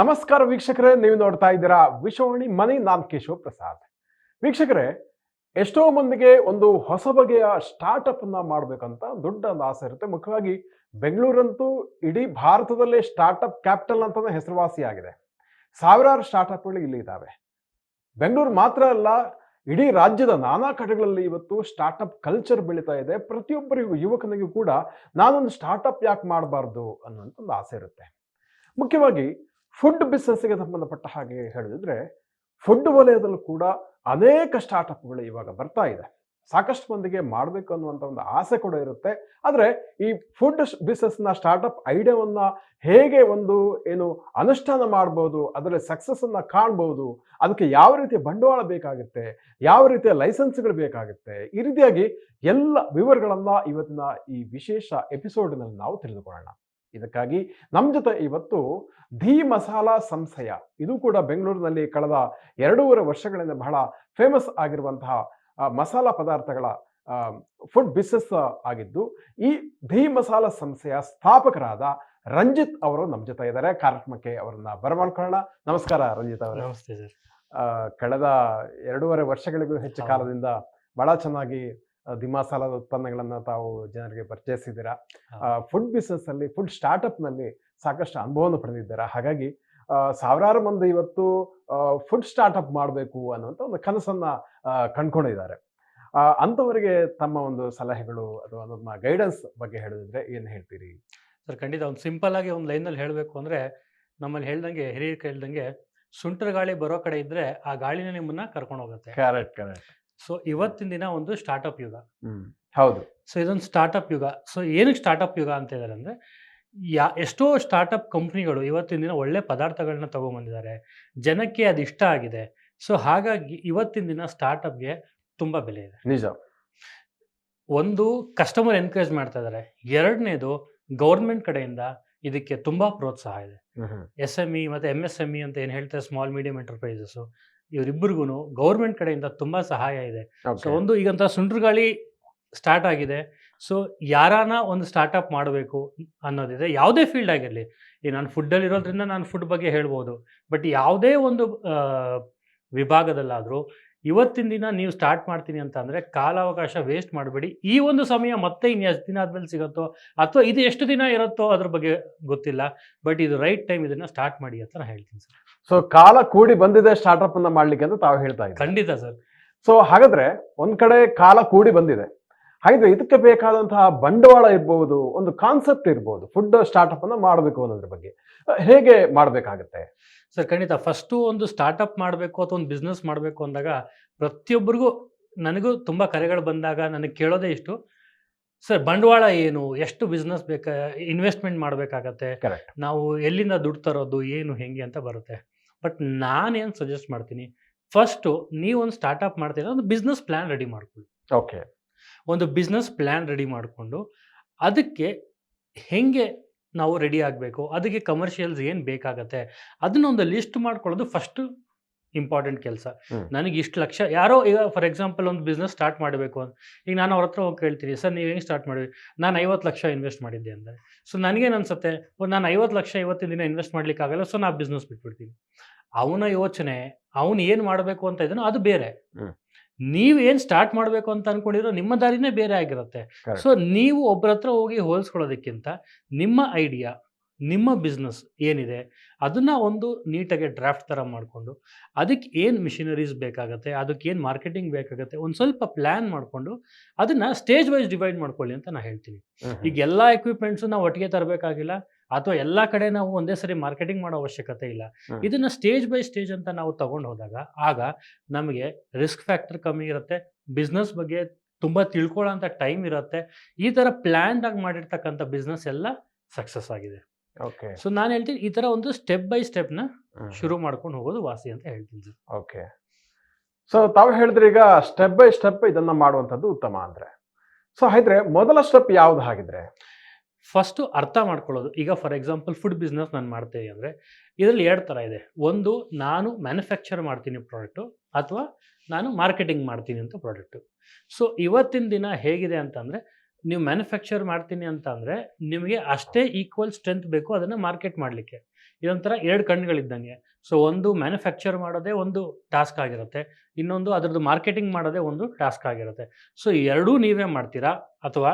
ನಮಸ್ಕಾರ ವೀಕ್ಷಕರೇ, ನೀವು ನೋಡ್ತಾ ಇದ್ದೀರಾ ವಿಶ್ವವಾಣಿ ಮನಿ, ನಾನ್ ಕೇಶವ ಪ್ರಸಾದ್. ವೀಕ್ಷಕರೇ, ಎಷ್ಟೋ ಮಂದಿಗೆ ಒಂದು ಹೊಸ ಬಗೆಯ ಸ್ಟಾರ್ಟಪ್ ಅನ್ನ ಮಾಡ್ಬೇಕಂತ ದೊಡ್ಡ ಒಂದು ಆಸೆ ಇರುತ್ತೆ. ಮುಖ್ಯವಾಗಿ ಬೆಂಗಳೂರಂತೂ ಇಡೀ ಭಾರತದಲ್ಲೇ ಸ್ಟಾರ್ಟಪ್ ಕ್ಯಾಪಿಟಲ್ ಅಂತ ಹೆಸರುವಾಸಿಯಾಗಿದೆ. ಸಾವಿರಾರು ಸ್ಟಾರ್ಟಪ್ಗಳು ಇಲ್ಲಿ ಇದ್ದಾವೆ ಬೆಂಗಳೂರು ಮಾತ್ರ ಅಲ್ಲ, ಇಡೀ ರಾಜ್ಯದ ನಾನಾ ಕಡೆಗಳಲ್ಲಿ ಇವತ್ತು ಸ್ಟಾರ್ಟಪ್ ಕಲ್ಚರ್ ಬೆಳೀತಾ ಇದೆ. ಪ್ರತಿಯೊಬ್ಬರಿಗೂ, ಯುವಕನಿಗೂ ಕೂಡ ನಾನೊಂದು ಸ್ಟಾರ್ಟಪ್ ಯಾಕೆ ಮಾಡಬಾರ್ದು ಅನ್ನುವಂಥ ಒಂದು ಆಸೆ ಇರುತ್ತೆ. ಮುಖ್ಯವಾಗಿ ಫುಡ್ ಬಿಸ್ನೆಸ್ಗೆ ಸಂಬಂಧಪಟ್ಟ ಹಾಗೆ ಹೇಳಿದ್ರೆ ಫುಡ್ ವಲಯದಲ್ಲೂ ಕೂಡ ಅನೇಕ ಸ್ಟಾರ್ಟಪ್ಗಳು ಇವಾಗ ಬರ್ತಾ ಇದೆ. ಸಾಕಷ್ಟು ಮಂದಿಗೆ ಮಾಡಬೇಕು ಅನ್ನುವಂಥ ಒಂದು ಆಸೆ ಕೂಡ ಇರುತ್ತೆ. ಆದರೆ ಈ ಫುಡ್ ಬಿಸ್ನೆಸ್ನ, ಸ್ಟಾರ್ಟಪ್ ಐಡಿಯಾವನ್ನು ಹೇಗೆ ಒಂದು ಏನು ಅನುಷ್ಠಾನ ಮಾಡ್ಬೋದು, ಅದರಲ್ಲಿ ಸಕ್ಸಸ್ಸನ್ನು ಕಾಣ್ಬೋದು, ಅದಕ್ಕೆ ಯಾವ ರೀತಿಯ ಬಂಡವಾಳ ಬೇಕಾಗುತ್ತೆ, ಯಾವ ರೀತಿಯ ಲೈಸೆನ್ಸ್ಗಳು ಬೇಕಾಗುತ್ತೆ, ಈ ರೀತಿಯಾಗಿ ಎಲ್ಲ ವಿವರಗಳನ್ನ ಇವತ್ತಿನ ಈ ವಿಶೇಷ ಎಪಿಸೋಡ್ನಲ್ಲಿ ನಾವು ತಿಳಿದುಕೊಳ್ಳೋಣ. ಇದಕ್ಕಾಗಿ ನಮ್ಮ ಜೊತೆ ಇವತ್ತು ಧೀ ಮಸಾಲಾ ಸಂಸ್ಥೆಯ ಇದು ಕೂಡ ಬೆಂಗಳೂರಿನಲ್ಲಿ ಕಳೆದ ಎರಡೂವರೆ ವರ್ಷಗಳಿಂದ ಬಹಳ ಫೇಮಸ್ ಆಗಿರುವಂತಹ ಮಸಾಲ ಪದಾರ್ಥಗಳ ಫುಡ್ ಬಿಸ್ನೆಸ್ ಆಗಿದ್ದು ಈ ಧೀ ಮಸಾಲ ಸಂಸ್ಥೆಯ ಸ್ಥಾಪಕರಾದ ರಂಜಿತ್ ಅವರು ನಮ್ಮ ಜೊತೆ ಇದ್ದಾರೆ. ಕಾರ್ಯಕ್ರಮಕ್ಕೆ ಅವರನ್ನ ಬರಮಾಡ್ಕೊಳ್ಳೋಣ. ನಮಸ್ಕಾರ ರಂಜಿತ್ ಅವರೇ. ನಮಸ್ತೆ ಸರ್. ಕಳೆದ ಎರಡೂವರೆ ವರ್ಷಗಳಿಗೂ ಹೆಚ್ಚು ಕಾಲದಿಂದ ಬಹಳ ಚೆನ್ನಾಗಿ ದಿಮಾಸಾಲದ ಉತ್ಪನ್ನಗಳನ್ನ ತಾವು ಜನರಿಗೆ ಪರಿಚಯಿಸಿದ್ದೀರಾ ಫುಡ್ ಬಿಸ್ನೆಸ್ ಅಲ್ಲಿ ಫುಡ್ ಸ್ಟಾರ್ಟ್ಅಪ್ನಲ್ಲಿ ಸಾಕಷ್ಟು ಅನುಭವವನ್ನು ಪಡೆದಿದ್ದೀರಾ? ಹಾಗಾಗಿ ಸಾವಿರಾರು ಮಂದಿ ಇವತ್ತು ಫುಡ್ ಸ್ಟಾರ್ಟ್ಅಪ್ ಮಾಡಬೇಕು ಅನ್ನುವಂತ ಒಂದು ಕನಸನ್ನ ಕಂಡ್ಕೊಂಡಿದ್ದಾರೆ. ಅಂಥವರಿಗೆ ತಮ್ಮ ಒಂದು ಸಲಹೆಗಳು ಅಥವಾ ನಮ್ಮ ಗೈಡೆನ್ಸ್ ಬಗ್ಗೆ ಹೇಳಿದ್ರೆ ಏನು ಹೇಳ್ತೀರಿ? ಸರ್ ಖಂಡಿತ ಒಂದು ಸಿಂಪಲ್ ಆಗಿ ಒಂದು ಲೈನಲ್ಲಿ ಹೇಳಬೇಕು ಅಂದರೆ ನಮ್ಮಲ್ಲಿ ಹೇಳ್ದಂಗೆ ಹಿರಿಯರು ಹೇಳ್ದಂಗೆ ಸುಂಟರ ಗಾಳಿ ಬರೋ ಕಡೆ ಇದ್ರೆ ಆ ಗಾಳಿನ ನಿಮ್ಮನ್ನ ಕರ್ಕೊಂಡು ಹೋಗುತ್ತೆ. ಕರೆಕ್ಟ್ ಕರೆಕ್ಟ್ ಸೊ ಇವತ್ತಿನ ದಿನ ಒಂದು ಸ್ಟಾರ್ಟ್ಅಪ್ ಯುಗ. ಹೌದು. ಸೊ ಇದೊಂದು ಸ್ಟಾರ್ಟಪ್ ಯುಗ. ಸೊ ಏನಕ್ಕೆ ಸ್ಟಾರ್ಟಪ್ ಯುಗ ಅಂತ ಇದ್ದಾರೆ ಅಂದರೆ ಯಾ ಎಷ್ಟೋ ಸ್ಟಾರ್ಟ್ಅಪ್ ಕಂಪ್ನಿಗಳು ಇವತ್ತಿನ ದಿನ ಒಳ್ಳೆ ಪದಾರ್ಥಗಳನ್ನ ತಗೊಂಬಂದಿದ್ದಾರೆ ಜನಕ್ಕೆ ಅದು ಇಷ್ಟ ಆಗಿದೆ. ಸೊ ಹಾಗಾಗಿ ಇವತ್ತಿನ ದಿನ ಸ್ಟಾರ್ಟ್ಅಪ್ಗೆ ತುಂಬ ಬೆಲೆ ಇದೆ. ನಿಜ. ಒಂದು ಕಸ್ಟಮರ್ ಎನ್ಕರೇಜ್ ಮಾಡ್ತಾ ಇದ್ದಾರೆ. ಎರಡನೇದು ಗೌರ್ಮೆಂಟ್ ಕಡೆಯಿಂದ ಇದಕ್ಕೆ ತುಂಬಾ ಪ್ರೋತ್ಸಾಹ ಇದೆ. ಎಸ್ ಎಂ ಇ ಮತ್ತೆ ಎಂ ಎಸ್ ಎಂ ಇ ಅಂತ ಏನು ಹೇಳ್ತಾರೆ ಸ್ಮಾಲ್ ಮೀಡಿಯಂ ಎಂಟರ್ಪ್ರೈಸಸ್ಸು ಇವರಿಬ್ಬರಿಗೂ ಗೌರ್ಮೆಂಟ್ ಕಡೆಯಿಂದ ತುಂಬ ಸಹಾಯ ಇದೆ. ಸೊ ಒಂದು ಈಗಂತ ಸುಂಟ್ರಗಾಳಿ ಸ್ಟಾರ್ಟ್ ಆಗಿದೆ. ಸೊ ಯಾರಾನ ಒಂದು ಸ್ಟಾರ್ಟಪ್ ಮಾಡಬೇಕು ಅನ್ನೋದಿದೆ ಯಾವುದೇ ಫೀಲ್ಡ್ ಆಗಿರಲಿ ಈ ನಾನು ಫುಡ್ಡಲ್ಲಿ ಇರೋದ್ರಿಂದ ನಾನು ಫುಡ್ ಬಗ್ಗೆ ಹೇಳ್ಬೋದು. ಬಟ್ ಯಾವುದೇ ಒಂದು ವಿಭಾಗದಲ್ಲಾದರೂ ಇವತ್ತಿನ ದಿನ ನೀವು ಸ್ಟಾರ್ಟ್ ಮಾಡ್ತೀನಿ ಅಂತ ಅಂದರೆ ಕಾಲಾವಕಾಶ ವೇಸ್ಟ್ ಮಾಡಬೇಡಿ. ಈ ಒಂದು ಸಮಯ ಮತ್ತೆ ಇನ್ನು ಎಷ್ಟು ದಿನ ಆದ್ಮೇಲೆ ಸಿಗುತ್ತೋ ಅಥವಾ ಇದು ಎಷ್ಟು ದಿನ ಇರುತ್ತೋ ಅದ್ರ ಬಗ್ಗೆ ಗೊತ್ತಿಲ್ಲ. ಬಟ್ ಇದು ರೈಟ್ ಟೈಮ್ ಇದನ್ನು ಸ್ಟಾರ್ಟ್ ಮಾಡಿ ಅಂತ ನಾನು ಹೇಳ್ತೀನಿ ಸರ್. ಸೊ ಕಾಲ ಕೂಡಿ ಬಂದಿದೆ ಸ್ಟಾರ್ಟ್ಅಪ್ ಅನ್ನ ಮಾಡ್ಲಿಕ್ಕೆ ಅಂತ ತಾವು ಹೇಳ್ತಾ ಇದ್ದೀವಿ ಖಂಡಿತ ಸರ್. ಸೊ ಹಾಗಾದ್ರೆ ಒಂದ್ ಕಡೆ ಕಾಲ ಕೂಡಿ ಬಂದಿದೆ. ಹಾಗಿದ್ರೆ ಇದಕ್ಕೆ ಬೇಕಾದಂತಹ ಬಂಡವಾಳ ಇರ್ಬೋದು ಒಂದು ಕಾನ್ಸೆಪ್ಟ್ ಇರ್ಬೋದು ಫುಡ್ ಸ್ಟಾರ್ಟ್ಅಪ್ ಅನ್ನ ಮಾಡಬೇಕು ಅನ್ನೋದ್ರ ಬಗ್ಗೆ. ಹೇಗೆ ಮಾಡಬೇಕಾಗತ್ತೆ? ಸರ್ ಖಂಡಿತ ಫಸ್ಟು ಒಂದು ಸ್ಟಾರ್ಟಪ್ ಮಾಡಬೇಕು ಅಥವಾ ಒಂದು ಬಿಸ್ನೆಸ್ ಮಾಡಬೇಕು ಅಂದಾಗ ಪ್ರತಿಯೊಬ್ಬರಿಗೂ ನನಗೂ ತುಂಬ ಕರೆಗಳು ಬಂದಾಗ ನನಗೆ ಕೇಳೋದೇ ಇಷ್ಟು. ಸರ್ ಬಂಡವಾಳ ಏನು? ಎಷ್ಟು ಬಿಸ್ನೆಸ್ ಬೇಕಾ ಇನ್ವೆಸ್ಟ್ಮೆಂಟ್ ಮಾಡಬೇಕಾಗತ್ತೆ? ನಾವು ಎಲ್ಲಿಂದ ದುಡ್ಡು ತರೋದು ಏನು ಹೆಂಗೆ ಅಂತ ಬರುತ್ತೆ. ಬಟ್ ನಾನೇನು ಸಜೆಸ್ಟ್ ಮಾಡ್ತೀನಿ ಫಸ್ಟು ನೀವೊಂದು ಸ್ಟಾರ್ಟಪ್ ಮಾಡ್ತೀರ ಒಂದು ಬಿಸ್ನೆಸ್ ಪ್ಲ್ಯಾನ್ ರೆಡಿ ಮಾಡ್ಕೊಳ್ಳಿ. ಓಕೆ ಒಂದು ಬಿಸ್ನೆಸ್ ಪ್ಲ್ಯಾನ್ ರೆಡಿ ಮಾಡಿಕೊಂಡು ಅದಕ್ಕೆ ಹೆಂಗೆ ನಾವು ರೆಡಿ ಆಗಬೇಕು ಅದಕ್ಕೆ ಕಮರ್ಷಿಯಲ್ಸ್ ಏನು ಬೇಕಾಗತ್ತೆ ಅದನ್ನೊಂದು ಲಿಸ್ಟ್ ಮಾಡ್ಕೊಳ್ಳೋದು ಫಸ್ಟು ಇಂಪಾರ್ಟೆಂಟ್ ಕೆಲಸ. ನನಗೆ ಇಷ್ಟು ಲಕ್ಷ ಯಾರೋ ಈಗ ಫಾರ್ ಎಕ್ಸಾಂಪಲ್ ಒಂದು ಬಿಸ್ನೆಸ್ ಸ್ಟಾರ್ಟ್ ಮಾಡಬೇಕು ಅಂತ ಈಗ ನಾನು ಅವ್ರ ಹತ್ರ ಹೋಗಿ ಕೇಳ್ತೀನಿ ಸರ್ ನೀವು ಹೆಂಗೆ ಸ್ಟಾರ್ಟ್ ಮಾಡಿದ್ವಿ ನಾನು ಐವತ್ತು ಲಕ್ಷ ಇನ್ವೆಸ್ಟ್ ಮಾಡಿದ್ದೆ ಅಂದರೆ. ಸೊ ನನಗೇನು ಅನ್ಸುತ್ತೆ ನಾನು ಐವತ್ತು ಲಕ್ಷ ಇವತ್ತಿನ ದಿನ ಇನ್ವೆಸ್ಟ್ ಮಾಡ್ಲಿಕ್ಕಾಗಲ್ಲ ಸೊ ನಾ ಬಿಸ್ನೆಸ್ ಬಿಟ್ಬಿಡ್ತೀನಿ. ಅವನ ಯೋಚನೆ ಅವನು ಏನು ಮಾಡಬೇಕು ಅಂತ ಇದನ್ನು ಅದು ಬೇರೆ. ನೀವು ಏನು ಸ್ಟಾರ್ಟ್ ಮಾಡಬೇಕು ಅಂತ ಅನ್ಕೊಂಡಿರೋ ನಿಮ್ಮ ದಾರಿನೇ ಬೇರೆ ಆಗಿರುತ್ತೆ. ಸೊ ನೀವು ಒಬ್ಬರ ಹತ್ರ ಹೋಗಿ ಹೋಲಿಸ್ಕೊಳ್ಳೋದಕ್ಕಿಂತ ನಿಮ್ಮ ಐಡಿಯಾ ನಿಮ್ಮ ಬಿಸ್ನೆಸ್ ಏನಿದೆ ಅದನ್ನ ಒಂದು ನೀಟಾಗಿ ಡ್ರಾಫ್ಟ್ ಥರ ಮಾಡಿಕೊಂಡು ಅದಕ್ಕೆ ಏನು ಮಿಷಿನರೀಸ್ ಬೇಕಾಗುತ್ತೆ ಅದಕ್ಕೆ ಏನು ಮಾರ್ಕೆಟಿಂಗ್ ಬೇಕಾಗುತ್ತೆ ಒಂದು ಸ್ವಲ್ಪ ಪ್ಲ್ಯಾನ್ ಮಾಡಿಕೊಂಡು ಅದನ್ನ ಸ್ಟೇಜ್ ವೈಸ್ ಡಿವೈಡ್ ಮಾಡ್ಕೊಳ್ಳಿ ಅಂತ ನಾನು ಹೇಳ್ತೀನಿ ಈಗ ಎಲ್ಲ ಎಕ್ವಿಪ್ಮೆಂಟ್ಸು ನಾವು ಒಟ್ಟಿಗೆ ತರಬೇಕಾಗಿಲ್ಲ ಅಥವಾ ಎಲ್ಲ ಕಡೆ ನಾವು ಒಂದೇ ಸರಿ ಮಾರ್ಕೆಟಿಂಗ್ ಮಾಡೋ ಅವಶ್ಯಕತೆ ಇಲ್ಲ. ಇದನ್ನ ಸ್ಟೇಜ್ ಬೈ ಸ್ಟೇಜ್ ಅಂತ ನಾವು ತಗೊಂಡು ಹೋದಾಗ ಆಗ ನಮಗೆ ರಿಸ್ಕ್ ಫ್ಯಾಕ್ಟರ್ ಕಮ್ಮಿ ಇರುತ್ತೆ ಬಿಸ್ನೆಸ್ ಬಗ್ಗೆ ತುಂಬಾ ತಿಳ್ಕೊಳ್ಳೋ ಟೈಮ್ ಇರುತ್ತೆ. ಈ ತರ ಪ್ಲಾನ್ ಆಗಿ ಮಾಡಿರ್ತಕ್ಕಂಥ ಬಿಸ್ನೆಸ್ ಎಲ್ಲ ಸಕ್ಸಸ್ ಆಗಿದೆ. ಓಕೆ ಸೊ ನಾನು ಹೇಳ್ತೀನಿ ಈ ತರ ಒಂದು ಸ್ಟೆಪ್ ಬೈ ಸ್ಟೆಪ್ನ ಶುರು ಮಾಡ್ಕೊಂಡು ಹೋಗೋದು ವಾಸಿ ಅಂತ ಹೇಳ್ತೀನಿ ಸರ್. ಓಕೆ ಸೊ ತಾವು ಹೇಳಿದ್ರೆ ಈಗ ಸ್ಟೆಪ್ ಬೈ ಸ್ಟೆಪ್ ಇದನ್ನ ಮಾಡುವಂಥದ್ದು ಉತ್ತಮ ಅಂದ್ರೆ. ಸೊ ಹಾಗಿದ್ರೆ ಮೊದಲ ಸ್ಟೆಪ್ ಯಾವ್ದು ಹಾಗಿದ್ರೆ? ಫಸ್ಟು ಅರ್ಥ ಮಾಡ್ಕೊಳ್ಳೋದು. ಈಗ ಫಾರ್ ಎಕ್ಸಾಂಪಲ್ ಫುಡ್ ಬಿಸ್ನೆಸ್ ನಾನು ಮಾಡ್ತೀನಿ ಅಂದರೆ, ಇದರಲ್ಲಿ ಎರಡು ಥರ ಇದೆ. ಒಂದು, ನಾನು ಮ್ಯಾನುಫ್ಯಾಕ್ಚರ್ ಮಾಡ್ತೀನಿ ಪ್ರಾಡಕ್ಟು ಅಥವಾ ನಾನು ಮಾರ್ಕೆಟಿಂಗ್ ಮಾಡ್ತೀನಿ ಅಂತ ಪ್ರಾಡಕ್ಟು ಸೊ ಇವತ್ತಿನ ದಿನ ಹೇಗಿದೆ ಅಂತಂದರೆ, ನೀವು ಮ್ಯಾನುಫ್ಯಾಕ್ಚರ್ ಮಾಡ್ತೀನಿ ಅಂತ ಅಂದರೆ ನಿಮಗೆ ಅಷ್ಟೇ ಈಕ್ವಲ್ ಸ್ಟ್ರೆಂತ್ ಬೇಕು ಅದನ್ನು ಮಾರ್ಕೆಟ್ ಮಾಡಲಿಕ್ಕೆ. ಇದೊಂಥರ ಎರಡು ಕಣ್ಣುಗಳಿದ್ದಂಗೆ ಸೊ ಒಂದು ಮ್ಯಾನುಫ್ಯಾಕ್ಚರ್ ಮಾಡೋದೇ ಒಂದು ಟಾಸ್ಕ್ ಆಗಿರುತ್ತೆ. ಇನ್ನೊಂದು ಅದರದ್ದು ಮಾರ್ಕೆಟಿಂಗ್ ಮಾಡೋದೇ ಒಂದು ಟಾಸ್ಕ್ ಆಗಿರುತ್ತೆ. ಸೊ ಎರಡೂ ನೀವೇ ಮಾಡ್ತೀರಾ? ಅಥವಾ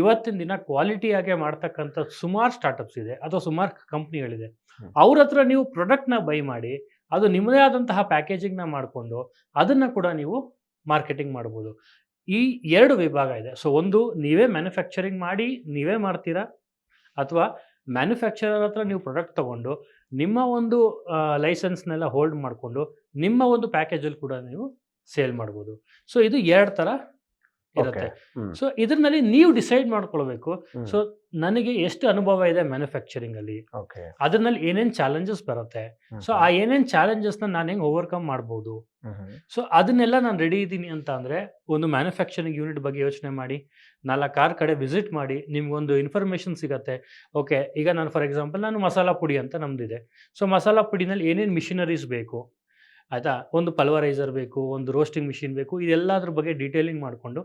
ಇವತ್ತಿನ ದಿನ ಕ್ವಾಲಿಟಿಯಾಗೆ ಮಾಡ್ತಕ್ಕಂಥ ಸುಮಾರು ಸ್ಟಾರ್ಟಪ್ಸ್ ಇದೆ ಅಥವಾ ಸುಮಾರು ಕಂಪ್ನಿಗಳಿದೆ. ಅವ್ರ ಹತ್ರ ನೀವು ಪ್ರಾಡಕ್ಟ್ನ ಬೈ ಮಾಡಿ ಅದು ನಿಮ್ಮದೇ ಆದಂತಹ ಪ್ಯಾಕೇಜಿಂಗ್ನ ಮಾಡಿಕೊಂಡು ಅದನ್ನು ಕೂಡ ನೀವು ಮಾರ್ಕೆಟಿಂಗ್ ಮಾಡ್ಬೋದು. ಈ ಎರಡು ವಿಭಾಗ ಇದೆ. ಸೊ ಒಂದು ನೀವೇ ಮ್ಯಾನುಫ್ಯಾಕ್ಚರಿಂಗ್ ಮಾಡಿ ನೀವೇ ಮಾಡ್ತೀರಾ? ಅಥವಾ ಮ್ಯಾನುಫ್ಯಾಕ್ಚರರ್ ಹತ್ರ ನೀವು ಪ್ರಾಡಕ್ಟ್ ತಗೊಂಡು ನಿಮ್ಮ ಒಂದು ಲೈಸೆನ್ಸ್ನೆಲ್ಲ ಹೋಲ್ಡ್ ಮಾಡಿಕೊಂಡು ನಿಮ್ಮ ಒಂದು ಪ್ಯಾಕೇಜಲ್ಲಿ ಕೂಡ ನೀವು ಸೇಲ್ ಮಾಡ್ಬೋದು. ಸೊ ಇದು ಎರಡು ಥರ ಇರುತ್ತೆ. ಸೊ ಇದ್ರಲ್ಲಿ ನೀವು ಡಿಸೈಡ್ ಮಾಡ್ಕೊಳ್ಬೇಕು. ಸೊ ನನಗೆ ಎಷ್ಟು ಅನುಭವ ಇದೆ ಮ್ಯಾನುಫ್ಯಾಕ್ಚರಿಂಗ್ ಅಲ್ಲಿ. ಅದ್ರಲ್ಲಿ ಏನೇನ್ ಏನೇನು ಚಾಲೆಂಜಸ್ ಬರುತ್ತೆ. ಸೊ ಆ ಚಾಲೆಂಜಸ್ನ ನಾನು ಹೆಂಗ್ ಓವರ್ಕಮ್ ಮಾಡಬಹುದು. ಸೊ ಅದನ್ನೆಲ್ಲ ನಾನು ರೆಡಿ ಇದ್ದೀನಿ ಅಂತ ಅಂದ್ರೆ ಒಂದು ಮ್ಯಾನುಫ್ಯಾಕ್ಚರಿಂಗ್ ಯೂನಿಟ್ ಬಗ್ಗೆ ಯೋಚನೆ ಮಾಡಿ ನಾಲ್ಕಾರು ಕಡೆ ವಿಸಿಟ್ ಮಾಡಿ ನಿಮ್ಗೊಂದು ಇನ್ಫಾರ್ಮೇಶನ್ ಸಿಗತ್ತೆ. ಓಕೆ ಈಗ ನಾನು ಫಾರ್ ಎಕ್ಸಾಂಪಲ್ ನಾನು ಮಸಾಲಾ ಪುಡಿ ಅಂತ ನಮ್ದಿದೆ. ಸೊ ಮಸಾಲಾ ಪುಡಿನಲ್ಲಿ ಏನೇನು ಮಿಷಿನರೀಸ್ ಬೇಕು? ಆಯಿತಾ? ಒಂದು ಪಲ್ವರೈಸರ್ ಬೇಕು ಒಂದು ರೋಸ್ಟಿಂಗ್ ಮಿಷಿನ್ ಬೇಕು ಇದೆಲ್ಲದ್ರ ಬಗ್ಗೆ ಡೀಟೇಲಿಂಗ್ ಮಾಡಿಕೊಂಡು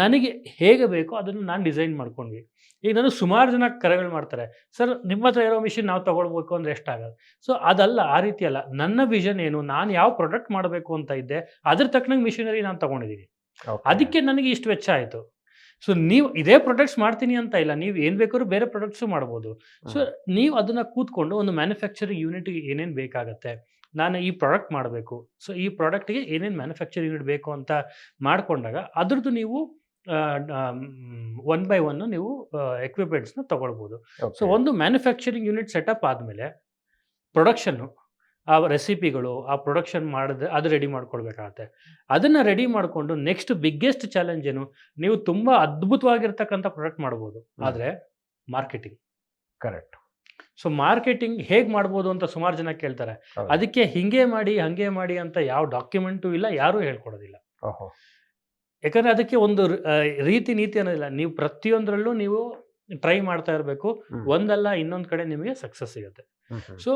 ನನಗೆ ಹೇಗೆ ಬೇಕೋ ಅದನ್ನು ನಾನು ಡಿಸೈನ್ ಮಾಡ್ಕೊಂಡ್ವಿ. ಈಗ ನಾನು ಸುಮಾರು ಜನ ಕರೆಗಳು ಮಾಡ್ತಾರೆ ಸರ್ ನಿಮ್ಮ ಹತ್ರ ಇರೋ ಮಿಷಿನ್ ನಾವು ತೊಗೊಳ್ಬೇಕು ಅಂದರೆ ಎಷ್ಟಾಗಲ್ಲ ಸೊ ಅದಲ್ಲ ಆ ರೀತಿ ಅಲ್ಲ. ನನ್ನ ವಿಷನ್ ಏನು? ನಾನು ಯಾವ ಪ್ರಾಡಕ್ಟ್ ಮಾಡಬೇಕು ಅಂತ ಇದ್ದೆ ಅದ್ರ ತಕ್ಕನಂಗೆ ಮಿಷಿನರಿ ನಾನು ತೊಗೊಂಡಿದ್ದೀನಿ ಅದಕ್ಕೆ ನನಗೆ ಇಷ್ಟು ವೆಚ್ಚ ಆಯಿತು. ಸೊ ನೀವು ಇದೇ ಪ್ರಾಡಕ್ಟ್ಸ್ ಮಾಡ್ತೀನಿ ಅಂತ ಇಲ್ಲ ನೀವು ಏನು ಬೇಕಾದ್ರೂ ಬೇರೆ ಪ್ರಾಡಕ್ಟ್ಸು ಮಾಡ್ಬೋದು. ಸೊ ನೀವು ಅದನ್ನು ಕೂತ್ಕೊಂಡು ಒಂದು ಮ್ಯಾನುಫ್ಯಾಕ್ಚರಿಂಗ್ ಯೂನಿಟ್ಗೆ ಏನೇನು ಬೇಕಾಗತ್ತೆ ನಾನು ಈ ಪ್ರಾಡಕ್ಟ್ ಮಾಡಬೇಕು. ಸೊ ಈ ಪ್ರಾಡಕ್ಟ್ಗೆ ಏನೇನು ಮ್ಯಾನುಫ್ಯಾಕ್ಚರಿಂಗ್ ಯೂನಿಟ್ ಬೇಕು ಅಂತ ಮಾಡಿಕೊಂಡಾಗ ಅದ್ರದ್ದು ನೀವು ಒನ್ ಬೈ ಒನ್ ನೀವು ಎಕ್ವಿಪ್ಮೆಂಟ್ಸ್ನ ತೊಗೊಳ್ಬೋದು. ಸೊ ಒಂದು ಮ್ಯಾನುಫ್ಯಾಕ್ಚರಿಂಗ್ ಯೂನಿಟ್ ಸೆಟಪ್ ಆದಮೇಲೆ ಪ್ರೊಡಕ್ಷನ್ನು ಆ ರೆಸಿಪಿಗಳು ಆ ಪ್ರೊಡಕ್ಷನ್ ಮಾಡಿದ್ರೆ ಅದು ರೆಡಿ ಮಾಡ್ಕೊಳ್ಬೇಕಾಗತ್ತೆ. ಅದನ್ನು ರೆಡಿ ಮಾಡಿಕೊಂಡು ನೆಕ್ಸ್ಟ್ ಬಿಗ್ಗೆಸ್ಟ್ ಚಾಲೆಂಜ್ ಏನು ನೀವು ತುಂಬ ಅದ್ಭುತವಾಗಿರ್ತಕ್ಕಂಥ ಪ್ರಾಡಕ್ಟ್ ಮಾಡ್ಬೋದು. ಆದರೆ ಮಾರ್ಕೆಟಿಂಗ್ ಕರೆಕ್ಟ್ ಸೊ ಮಾರ್ಕೆಟಿಂಗ್ ಹೇಗೆ ಮಾಡ್ಬೋದು ಅಂತ ಸುಮಾರು ಜನ ಕೇಳ್ತಾರೆ. ಅದಕ್ಕೆ ಹಿಂಗೆ ಮಾಡಿ ಹಂಗೆ ಮಾಡಿ ಅಂತ ಯಾವ ಡಾಕ್ಯುಮೆಂಟು ಇಲ್ಲ ಯಾರೂ ಹೇಳ್ಕೊಡೋದಿಲ್ಲ. ಯಾಕಂದ್ರೆ ಅದಕ್ಕೆ ಒಂದು ರೀತಿ ನೀತಿ ಅನ್ನೋದಿಲ್ಲ. ನೀವು ಪ್ರತಿಯೊಂದರಲ್ಲೂ ನೀವು ಟ್ರೈ ಮಾಡ್ತಾ ಇರಬೇಕು. ಒಂದಲ್ಲ ಇನ್ನೊಂದು ಕಡೆ ನಿಮಗೆ ಸಕ್ಸಸ್ ಸಿಗುತ್ತೆ. ಸೊ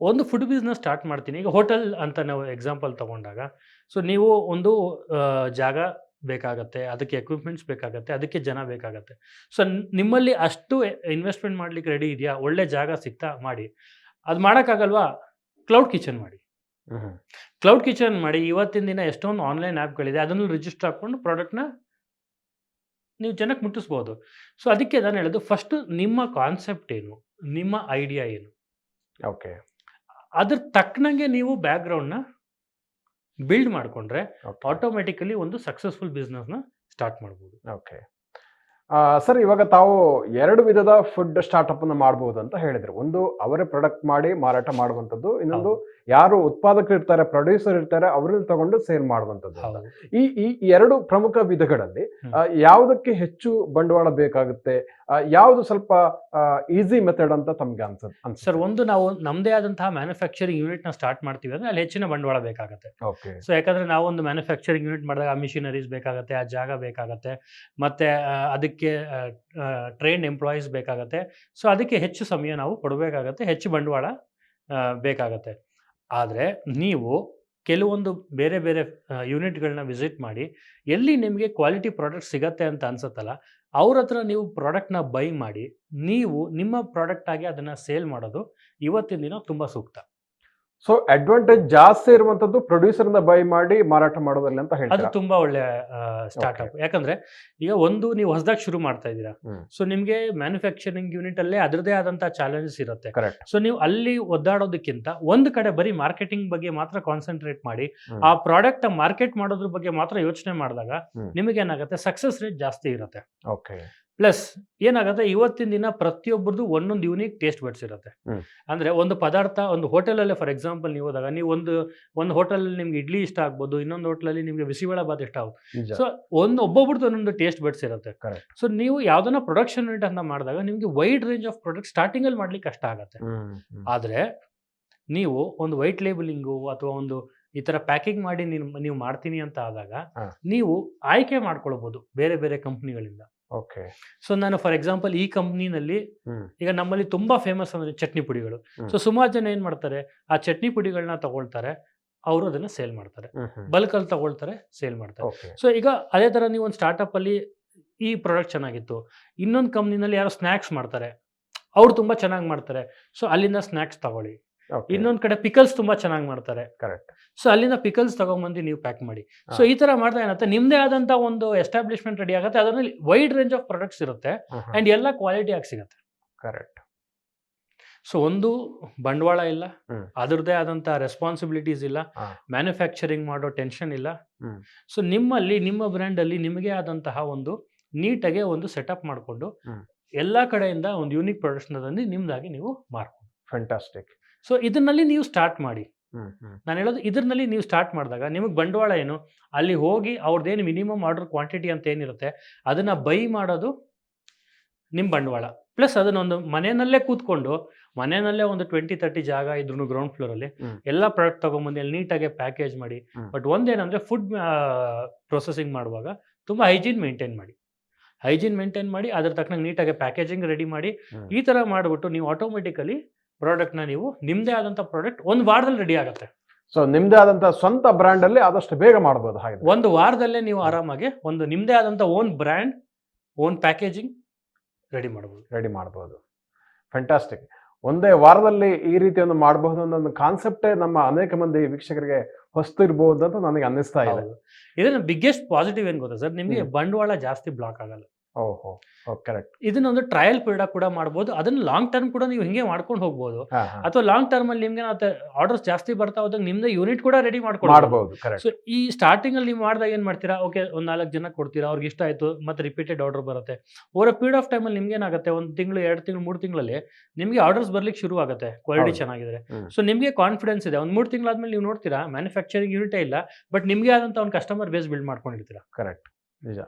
ಒಂದು ಫುಡ್ ಬಿಸ್ನೆಸ್ ಸ್ಟಾರ್ಟ್ ಮಾಡ್ತೀನಿ. ಈಗ ಹೋಟೆಲ್ ಅಂತ ನಾವು ಎಕ್ಸಾಂಪಲ್ ತಗೊಂಡಾಗ. ಸೊ ನೀವು ಒಂದು ಜಾಗ ಬೇಕಾಗತ್ತೆ ಅದಕ್ಕೆ ಎಕ್ವಿಪ್ಮೆಂಟ್ಸ್ ಬೇಕಾಗತ್ತೆ ಅದಕ್ಕೆ ಜನ ಬೇಕಾಗತ್ತೆ. ಸೊ ನಿಮ್ಮಲ್ಲಿ ಅಷ್ಟು ಇನ್ವೆಸ್ಟ್ಮೆಂಟ್ ಮಾಡ್ಲಿಕ್ಕೆ ರೆಡಿ ಇದೆಯಾ? ಒಳ್ಳೆ ಜಾಗ ಸಿಗ್ತಾ ಮಾಡಿ. ಅದು ಮಾಡೋಕ್ಕಾಗಲ್ವಾ? ಕ್ಲೌಡ್ ಕಿಚನ್ ಮಾಡಿ. ಕ್ಲೌಡ್ ಕಿಚನ್ ಮಾಡಿ ಇವತ್ತಿನ ದಿನ ಎಷ್ಟೊಂದು ಆನ್ಲೈನ್ ಆ್ಯಪ್ಗಳಿದೆ ಅದನ್ನು ರಿಜಿಸ್ಟರ್ ಹಾಕ್ಕೊಂಡು ಪ್ರಾಡಕ್ಟ್ನ ನೀವು ಜನಕ್ಕೆ ಮುಟ್ಟಿಸ್ಬೋದು. ಸೊ ಅದಕ್ಕೆ ನಾನು ಹೇಳೋದು ಫಸ್ಟು ನಿಮ್ಮ ಕಾನ್ಸೆಪ್ಟ್ ಏನು? ನಿಮ್ಮ ಐಡಿಯಾ ಏನು? ಓಕೆ ಅದ್ರ ತಕ್ಕನಂಗೆ ನೀವು ಬ್ಯಾಕ್ಗ್ರೌಂಡ್ನ ಬಿಲ್ಡ್ ಮಾಡಿಕೊಂಡ್ರೆ ಆಟೋಮೆಟಿಕಲಿ ಒಂದು ಸಕ್ಸಸ್ಫುಲ್ ಬಿಸ್ನೆಸ್ನ ಸ್ಟಾರ್ಟ್ ಮಾಡ್ಬೋದು. ಓಕೆ ಸರ್ ಇವಾಗ ತಾವು ಎರಡು ವಿಧದ ಫುಡ್ ಸ್ಟಾರ್ಟ್ಅಪ್ ಅನ್ನು ಮಾಡಬಹುದು ಅಂತ ಹೇಳಿದ್ರು. ಒಂದು ಅವರೇ ಪ್ರಾಡಕ್ಟ್ ಮಾಡಿ ಮಾರಾಟ ಮಾಡುವಂಥದ್ದು. ಇನ್ನೊಂದು ಯಾರು ಉತ್ಪಾದಕರು ಇರ್ತಾರೆ ಪ್ರೊಡ್ಯೂಸರ್ ಇರ್ತಾರೆ ಅವರಲ್ಲಿ ತಗೊಂಡು ಸೇಲ್ ಮಾಡುವಂಥದ್ದು ಈ ಈ ಎರಡು ಪ್ರಮುಖ ವಿಧಗಳಲ್ಲಿ ಯಾವುದಕ್ಕೆ ಹೆಚ್ಚು ಬಂಡವಾಳ ಬೇಕಾಗುತ್ತೆ? ಯಾವುದು ಸ್ವಲ್ಪ ಈಸಿ ಮೆಥಡ್ ಅಂತ ತಮ್ಗೆ ಅನ್ಸುತ್ತೆ ಸರ್ ಒಂದು ನಾವು ನಮ್ಮದೇ ಆದಂತಹ ಮ್ಯಾನುಫ್ಯಾಕ್ಚರಿಂಗ್ ಯೂನಿಟ್ನ ಸ್ಟಾರ್ಟ್ ಮಾಡ್ತೀವಿ ಅಂದ್ರೆ ಅಲ್ಲಿ ಹೆಚ್ಚಿನ ಬಂಡವಾಳ ಬೇಕಾಗುತ್ತೆ. ಸೊ ಯಾಕಂದ್ರೆ ನಾವು ಒಂದು ಮ್ಯಾನುಫ್ಯಾಕ್ಚರಿಂಗ್ ಯೂನಿಟ್ ಮಾಡಿದಾಗ ಆ ಮಿಷಿನರೀಸ್ ಬೇಕಾಗುತ್ತೆ ಆ ಜಾಗ ಬೇಕಾಗುತ್ತೆ ಮತ್ತೆ ಅದಕ್ಕೆ ಟ್ರೈನ್ಡ್ ಎಂಪ್ಲಾಯೀಸ್ ಬೇಕಾಗತ್ತೆ. ಸೊ ಅದಕ್ಕೆ ಹೆಚ್ಚು ಸಮಯ ನಾವು ಕೊಡಬೇಕಾಗತ್ತೆ ಹೆಚ್ಚು ಬಂಡವಾಳ ಬೇಕಾಗತ್ತೆ. ಆದರೆ ನೀವು ಕೆಲವೊಂದು ಬೇರೆ ಬೇರೆ ಯೂನಿಟ್ಗಳನ್ನ ವಿಸಿಟ್ ಮಾಡಿ ಎಲ್ಲಿ ನಿಮಗೆ ಕ್ವಾಲಿಟಿ ಪ್ರಾಡಕ್ಟ್ ಸಿಗತ್ತೆ ಅಂತ ಅನ್ಸುತ್ತಲ್ಲ ಅವ್ರ ಹತ್ರ ನೀವು ಪ್ರಾಡಕ್ಟ್ನ ಬೈ ಮಾಡಿ, ನೀವು ನಿಮ್ಮ ಪ್ರಾಡಕ್ಟಾಗಿ ಅದನ್ನು ಸೇಲ್ ಮಾಡೋದು ಇವತ್ತಿನ ದಿನ ತುಂಬ ಸೂಕ್ತ. ಸೊ ಅಡ್ವಾಂಟೇಜ್ ಜಾಸ್ತಿ ಇರುವಂತದ್ದು ಪ್ರೊಡ್ಯೂಸರ್ ಬೈ ಮಾಡಿ ಮಾರಾಟ ಮಾಡೋದ್ರಲ್ಲಿ ಅಂತ ಅದು ಹೇಳ್ತಾರೆ ತುಂಬಾ ಒಳ್ಳೆ ಸ್ಟಾರ್ಟ್ಅಪ್ ಯಾಕಂದ್ರೆ ಈಗ ಒಂದು ನೀವು ಹೊಸದಾಗಿ ಶುರು ಮಾಡ್ತಾ ಇದ್ದೀರಾ. ಸೊ ನಿಮಗೆ ಮ್ಯಾನುಫ್ಯಾಕ್ಚರಿಂಗ್ ಯೂನಿಟ್ ಅಲ್ಲೇ ಅದರದೇ ಆದಂತಹ ಚಾಲೆಂಜಸ್ ಇರುತ್ತೆ. ಕರೆಕ್ಟ್ ಸೊ ನೀವು ಅಲ್ಲಿ ಒದ್ದಾಡೋದಕ್ಕಿಂತ ಒಂದ್ ಕಡೆ ಬರೀ ಮಾರ್ಕೆಟಿಂಗ್ ಬಗ್ಗೆ ಮಾತ್ರ ಕಾನ್ಸಂಟ್ರೇಟ್ ಮಾಡಿ ಹ್ಮ್. ಆ ಪ್ರಾಡಕ್ಟ್ ಮಾರ್ಕೆಟ್ ಮಾಡೋದ್ರ ಬಗ್ಗೆ ಮಾತ್ರ ಯೋಚನೆ ಮಾಡಿದಾಗ ಹ್ಮ್. ನಿಮಗೆ ಏನಾಗುತ್ತೆ? ಸಕ್ಸಸ್ ರೇಟ್ ಜಾಸ್ತಿ ಇರುತ್ತೆ. ಓಕೆ ಪ್ಲಸ್ ಏನಾಗುತ್ತೆ ಇವತ್ತಿನ ದಿನ ಪ್ರತಿಯೊಬ್ಬರದು ಒಂದೊಂದು ಯೂನಿಕ್ ಟೇಸ್ಟ್ ಬಡ್ಸ್ ಇರುತ್ತೆ. ಅಂದ್ರೆ ಒಂದು ಪದಾರ್ಥ ಒಂದು ಹೋಟೆಲಲ್ಲೇ ಫಾರ್ ಎಕ್ಸಾಂಪಲ್ ನೀವು ಹೋದಾಗ ನೀವು ಒಂದು ಒಂದು ಹೋಟೆಲ್ ನಿಮ್ಗೆ ಇಡ್ಲಿ ಇಷ್ಟ ಆಗ್ಬೋದು ಇನ್ನೊಂದು ಹೋಟೆಲಲ್ಲಿ ನಿಮಗೆ ಬಿಸಿಬೇಳೆ ಬಾತ್ ಇಷ್ಟ ಆಗುತ್ತೆ ಸೊ ಒಂದು ಒಬ್ಬೊಬ್ರದ್ದು ಒಂದೊಂದು ಟೇಸ್ಟ್ ಬಡ್ಸ್ ಇರುತ್ತೆ. ಸೊ ನೀವು ಯಾವ್ದನ್ನ ಪ್ರೊಡಕ್ಷನ್ ಯೂನಿಟ್ ಅಂತ ಮಾಡಿದಾಗ ನಿಮಗೆ ವೈಡ್ ರೇಂಜ್ ಆಫ್ ಪ್ರಾಡಕ್ಟ್ ಸ್ಟಾರ್ಟಿಂಗಲ್ಲಿ ಮಾಡ್ಲಿಕ್ಕೆ ಕಷ್ಟ ಆಗುತ್ತೆ. ಆದರೆ ನೀವು ಒಂದು ವೈಟ್ ಲೇಬಲಿಂಗು ಅಥವಾ ಒಂದು ಈ ತರ ಪ್ಯಾಕಿಂಗ್ ಮಾಡಿ ನೀವು ನೀವು ಮಾಡ್ತೀನಿ ಅಂತ ಆದಾಗ ನೀವು ಆಯ್ಕೆ ಮಾಡ್ಕೊಳ್ಬೋದು ಬೇರೆ ಬೇರೆ ಕಂಪ್ನಿಗಳಿಂದ ಓಕೆ ಸೊ ನಾನು ಫಾರ್ ಎಕ್ಸಾಂಪಲ್ ಈ ಕಂಪ್ನಿನಲ್ಲಿ ಈಗ ನಮ್ಮಲ್ಲಿ ತುಂಬಾ ಫೇಮಸ್ ಅಂದ್ರೆ ಚಟ್ನಿ ಪುಡಿಗಳು. ಸೊ ಸುಮಾರು ಜನ ಏನ್ ಮಾಡ್ತಾರೆ ಆ ಚಟ್ನಿ ಪುಡಿಗಳನ್ನ ತಗೊಳ್ತಾರೆ ಅವರು ಅದನ್ನ ಸೇಲ್ ಮಾಡ್ತಾರೆ. ಬಲ್ಕ್ ಅಲ್ಲಿ ತಗೊಳ್ತಾರೆ ಸೇಲ್ ಮಾಡ್ತಾರೆ. ಸೊ ಈಗ ಅದೇ ತರ ನೀವು ಒಂದು ಸ್ಟಾರ್ಟ್ಅಪ್ ಅಲ್ಲಿ ಈ ಪ್ರಾಡಕ್ಟ್ ಚೆನ್ನಾಗಿತ್ತು ಇನ್ನೊಂದು ಕಂಪ್ನಿನಲ್ಲಿ ಯಾರೋ ಸ್ನ್ಯಾಕ್ಸ್ ಮಾಡ್ತಾರೆ ಅವ್ರು ತುಂಬಾ ಚೆನ್ನಾಗಿ ಮಾಡ್ತಾರೆ. ಸೊ ಅಲ್ಲಿಂದ ಸ್ನ್ಯಾಕ್ಸ್ ತಗೊಳ್ಳಿ. ಇನ್ನೊಂದ್ ಕಡೆ ಪಿಕಲ್ಸ್ ತುಂಬಾ ಚೆನ್ನಾಗಿ ಮಾಡ್ತಾರೆ. ಕರೆಕ್ಟ್ ಸೊ ಅಲ್ಲಿಂದ ಪಿಕಲ್ಸ್ ತಗೊಂಬಂದು ನೀವು ಪ್ಯಾಕ್ ಮಾಡಿ. ಸೊ ಈ ತರ ಮಾಡ್ತಾ ಏನತ್ತೆ ನಿಮ್ದೇ ಆದಂತ ಒಂದು ಎಸ್ಟಾಬ್ಲಿಷ್ಮೆಂಟ್ ರೆಡಿ ಆಗುತ್ತೆ. ಅದರಲ್ಲಿ ವೈಡ್ ರೇಂಜ್ ಆಫ್ ಪ್ರಾಡಕ್ಟ್ಸ್ ಇರುತ್ತೆ. ಅಂಡ್ ಎಲ್ಲ ಕ್ವಾಲಿಟಿ ಆಗಿ ಸಿಗುತ್ತೆ. ಕರೆಕ್ಟ್ ಸೊ ಒಂದು ಬಂಡವಾಳ ಇಲ್ಲ. ಅದರದೇ ಆದಂತ ರೆಸ್ಪಾನ್ಸಿಬಿಲಿಟೀಸ್ ಇಲ್ಲ. ಮ್ಯಾನುಫ್ಯಾಕ್ಚರಿಂಗ್ ಮಾಡೋ ಟೆನ್ಷನ್ ಇಲ್ಲ. ಸೊ ನಿಮ್ಮಲ್ಲಿ ನಿಮ್ಮ ಬ್ರ್ಯಾಂಡ್ ಅಲ್ಲಿ ನಿಮಗೆ ಆದಂತಹ ಒಂದು ನೀಟಾಗಿ ಒಂದು ಸೆಟಪ್ ಮಾಡಿಕೊಂಡು. ಎಲ್ಲಾ ಕಡೆಯಿಂದ ಒಂದು ಯೂನಿಕ್ ಪ್ರೊಡಕ್ಷನ್ ತಂದು ನಿಮ್ದಾಗಿ ನೀವು ಮಾರ್ಕೊಂಡು ಫ್ಯಾಂಟಾಸ್ಟಿಕ್ ಸೊ ಇದನ್ನಲ್ಲಿ ನೀವು ಸ್ಟಾರ್ಟ್ ಮಾಡಿ. ನಾನು ಹೇಳೋದು ಇದರಲ್ಲಿ ನೀವು ಸ್ಟಾರ್ಟ್ ಮಾಡಿದಾಗ ನಿಮಗೆ ಬಂಡವಾಳ ಏನು? ಅಲ್ಲಿ ಹೋಗಿ ಅವ್ರದ್ದೇನು ಮಿನಿಮಮ್ ಆರ್ಡರ್ ಕ್ವಾಂಟಿಟಿ ಅಂತ ಏನಿರುತ್ತೆ ಅದನ್ನ ಬೈ ಮಾಡೋದು ನಿಮ್ಮ ಬಂಡವಾಳ. ಪ್ಲಸ್ ಅದನ್ನೊಂದು ಮನೆಯಲ್ಲೇ ಕೂತ್ಕೊಂಡು ಮನೆಯಲ್ಲೇ ಒಂದು ಟ್ವೆಂಟಿ ತರ್ಟಿ ಜಾಗ ಇದ್ರು ಗ್ರೌಂಡ್ ಫ್ಲೋರಲ್ಲಿ ಅಲ್ಲಿ ಎಲ್ಲ ಪ್ರಾಡಕ್ಟ್ ತಗೊಂಡ್ಬಂದು ಅಲ್ಲಿ ನೀಟಾಗಿ ಪ್ಯಾಕೇಜ್ ಮಾಡಿ. ಬಟ್ ಒಂದೇನಂದ್ರೆ ಫುಡ್ ಪ್ರೊಸೆಸಿಂಗ್ ಮಾಡುವಾಗ ತುಂಬಾ ಹೈಜೀನ್ ಮೇಂಟೈನ್ ಮಾಡಿ. ಹೈಜೀನ್ ಮೇಂಟೈನ್ ಮಾಡಿ ಅದ್ರ ತಕ್ಕನಾಗಿ ನೀಟಾಗಿ ಪ್ಯಾಕೇಜಿಂಗ್ ರೆಡಿ ಮಾಡಿ ಈ ತರ ಮಾಡಿಬಿಟ್ಟು ನೀವು ಆಟೋಮೆಟಿಕಲಿ ಪ್ರಾಡಕ್ಟ್ನ ನೀವು ನಿಮ್ಮದೇ ಆದಂಥ ಪ್ರಾಡಕ್ಟ್ ಒಂದು ವಾರದಲ್ಲಿ ರೆಡಿ ಆಗುತ್ತೆ. ಸೊ ನಿಮ್ದೇ ಆದಂತ ಸ್ವಂತ ಬ್ರ್ಯಾಂಡ್ ಅಲ್ಲಿ ಆದಷ್ಟು ಬೇಗ ಮಾಡಬಹುದು ಹಾಗೆ. ಒಂದು ವಾರದಲ್ಲೇ ನೀವು ಆರಾಮಾಗಿ ಒಂದು ನಿಮ್ಮದೇ ಆದಂಥ own brand own packaging ready ಮಾಡ್ಬೋದು. ರೆಡಿ ಮಾಡಬಹುದು ಫ್ಯಾಂಟಾಸ್ಟಿಕ್ ಒಂದೇ ವಾರದಲ್ಲಿ ಈ ರೀತಿ ಒಂದು ಮಾಡಬಹುದು ಅನ್ನೋ ಒಂದು ಕಾನ್ಸೆಪ್ಟೇ ನಮ್ಮ ಅನೇಕ ಮಂದಿ ವೀಕ್ಷಕರಿಗೆ ಹೊಸ್ತು ಇರಬಹುದು ಅಂತ ನನಗೆ ಅನ್ನಿಸ್ತಾ ಇದೆ. ಇದನ್ನ ಬಿಗ್ಗೆಸ್ಟ್ ಪಾಸಿಟಿವ್ ಏನು ಗೊತ್ತಾ ಸರ್? ನಿಮಗೆ ಬಂಡವಾಳ ಜಾಸ್ತಿ ಬ್ಲಾಕ್ ಆಗಲ್ಲ. ಓಹೋ ಕರೆಕ್ಟ್ ಇದನ್ನೊಂದು ಟ್ರಯಲ್ ಪೀರಿಯಡ್ ಕೂಡ ಮಾಡಬಹುದು ಅದನ್ನ ಲಾಂಗ್ ಟರ್ಮ್ ಕೂಡ ನೀವು ಹಿಂಗೆ ಮಾಡ್ಕೊಂಡು ಹೋಗ್ಬೋದು. ಅಥವಾ ಲಾಂಗ್ ಟರ್ಮ್ ಅಲ್ಲಿ ನಿಮ್ಗೆ ಆರ್ಡರ್ಸ್ ಜಾಸ್ತಿ ಬರ್ತಾ ಹೋದಾಗ ನಿಮ್ದು ಯೂನಿಟ್ ಕೂಡ ರೆಡಿ ಮಾಡ್ಕೊಂಡು ಸೊ ಈ ಸ್ಟಾರ್ಟಿಂಗ್ ಅಲ್ಲಿ ನೀವು ಮಾಡಿದಾಗ ಏನ್ ಮಾಡ್ತೀರಾ? ಓಕೆ ಒಂದ್ ನಾಲ್ಕು ಜನ ಕೊಡ್ತೀರಾ? ಅವ್ರಿಗೆ ಇಷ್ಟ ಆಯ್ತು ಮತ್ತೆ ರಿಪೀಟೆಡ್ ಆರ್ಡರ್ ಬರುತ್ತೆ. ಓವರ್ ಪೀರಿಯಡ್ ಆಫ್ ಟೈಮ್ ಅಲ್ಲಿ ನಿಮ್ಗೆ ಏನಾಗುತ್ತೆ? ಒಂದು ತಿಂಗಳು ಎರಡು ತಿಂಗಳು ಮೂರು ತಿಂಗಳಲ್ಲಿ ನಿಮಗೆ ಆರ್ಡರ್ಸ್ ಬರ್ಲಿಕ್ಕೆ ಶುರು ಆಗುತ್ತೆ ಕ್ವಾಲಿಟಿ ಚೆನ್ನಾಗಿದೆ ಚೆನ್ನಾಗಿದ್ರೆ. ಸೊ ನಿಮಗೆ ಕಾನ್ಫಿಡೆನ್ಸ್ ಇದೆ. ಒಂದು ಮೂರು ತಿಂಗಳಾದ್ಮೇಲೆ ನೀವು ನೋಡ್ತೀರಾ? ಮ್ಯಾನುಫ್ಯಾಕ್ಚರಿಂಗ್ ಯೂನಿಟೇ ಇಲ್ಲ ಬಟ್ ನಿಮಗೆ ಆದಂತ ಒಂದು ಕಸ್ಟಮರ್ ಬೇಸ್ ಬಿಲ್ಡ್ ಮಾಡ್ಕೊಂಡಿರ್ತೀರಾ? ಕರೆಕ್ಟ್ ನಿಜ.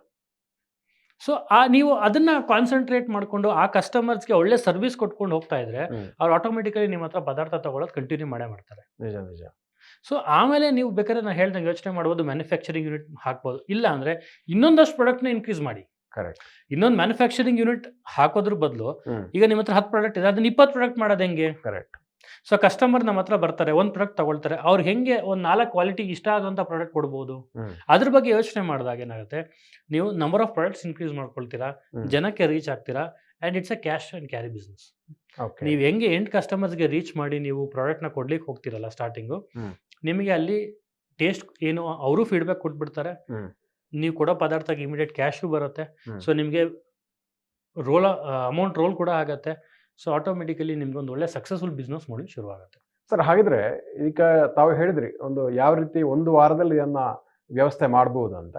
ಸೊ ಆ ನೀವು ಅದನ್ನ ಕಾನ್ಸಂಟ್ರೇಟ್ ಮಾಡ್ಕೊಂಡು ಆ ಕಸ್ಟಮರ್ಸ್ಗೆ ಒಳ್ಳೆ ಸರ್ವಿಸ್ ಕೊಟ್ಕೊಂಡು ಹೋಗ್ತಾ ಇದ್ರೆ. ಅವ್ರು ಆಟೋಮೆಟಿಕಲಿ ನಿಮ್ಮ ಹತ್ರ ಪದಾರ್ಥ ತಗೊಳ್ಳೋದು ಕಂಟಿನ್ಯೂ ಮಾಡೇ ಮಾಡ್ತಾರೆ. ನಿಜ ನಿಜ. ಸೊ ಆಮೇಲೆ ನೀವು ಬೇಕಾದ್ರೆ ನಾನು ಹೇಳ್ದಂಗೆ ಯೋಚನೆ ಮಾಡ್ಬೋದು ಮ್ಯಾನುಫ್ಯಾಕ್ಚರಿಂಗ್ ಯೂನಿಟ್ ಹಾಕ್ಬೋದು. ಇಲ್ಲ ಅಂದ್ರೆ ಇನ್ನೊಂದಷ್ಟು ಪ್ರಾಡಕ್ಟ್ನ ಇನ್ಕ್ರೀಸ್ ಮಾಡಿ. ಕರೆಕ್ಟ್ ಇನ್ನೊಂದು ಮ್ಯಾನುಫ್ಯಾಕ್ಚರಿಂಗ್ ಯೂನಿಟ್ ಹಾಕೋದ್ರ ಬದಲು ಈಗ ನಿಮ್ಮ ಹತ್ರ ಹತ್ತು ಪ್ರಾಡಕ್ಟ್ ಇದೆ ಅದನ್ನ ಇಪ್ಪತ್ತು ಪ್ರಾಡಕ್ಟ್ ಮಾಡೋದು ಹೆಂಗೆ? ಕರೆಕ್ಟ್ ಸೊ ಕಸ್ಟಮರ್ ನಮ್ಮ ಹತ್ರ ಬರ್ತಾರೆ ಒಂದು ಪ್ರಾಡಕ್ಟ್ ತಗೊಳ್ತಾರೆ ಅವ್ರು ಹೆಂಗೆ ಒಂದು ನಾಲ್ಕು ಕ್ವಾಲಿಟಿ ಇಷ್ಟ ಆಗುವಂಥ ಪ್ರಾಡಕ್ಟ್ ಕೊಡ್ಬೋದು. ಅದ್ರ ಬಗ್ಗೆ ಯೋಚನೆ ಮಾಡಿದಾಗ ಏನಾಗುತ್ತೆ ನೀವು ನಂಬರ್ ಆಫ್ ಪ್ರಾಡಕ್ಟ್ಸ್ ಇನ್ಕ್ರೀಸ್ ಮಾಡ್ಕೊಳ್ತೀರಾ ಜನಕ್ಕೆ ರೀಚ್ ಆಗ್ತೀರಾ and it's a cash and carry business okay ನೀವು ಹೆಂಗೆ ಎಂಟು ಕಸ್ಟಮರ್ಸ್ಗೆ ರೀಚ್ ಮಾಡಿ ನೀವು ಪ್ರಾಡಕ್ಟ್ನ ಕೊಡ್ಲಿಕ್ಕೆ ಹೋಗ್ತಿರಲ್ಲ ಸ್ಟಾರ್ಟಿಂಗು. ನಿಮಗೆ ಅಲ್ಲಿ ಟೇಸ್ಟ್ ಏನು ಅವರು ಫೀಡ್ಬ್ಯಾಕ್ ಕೊಟ್ಬಿಡ್ತಾರೆ. ನೀವು ಕೊಡೋ ಪದಾರ್ಥಕ್ಕೆ ಇಮಿಡಿಯೇಟ್ ಕ್ಯಾಶು ಬರುತ್ತೆ. ಸೊ ನಿಮಗೆ ರೋಲ್ ಅಮೌಂಟ್ ರೋಲ್ ಕೂಡ ಆಗುತ್ತೆ. ಸೊ ಆಟೋಮೆಟಿಕಲಿ ನಿಮ್ಗೆ ಒಂದು ಒಳ್ಳೆ ಸಕ್ಸಸ್ಫುಲ್ ಬಿಸ್ನೆಸ್ ಮಾಡಿ ಶುರು ಆಗುತ್ತೆ ಸರ್ ಹಾಗಿದ್ರೆ ಈಗ ತಾವು ಹೇಳಿದ್ರಿ ಒಂದು ಯಾವ ರೀತಿ ಒಂದು ವಾರದಲ್ಲಿ ಇದನ್ನ ವ್ಯವಸ್ಥೆ ಮಾಡಬಹುದು ಅಂತ.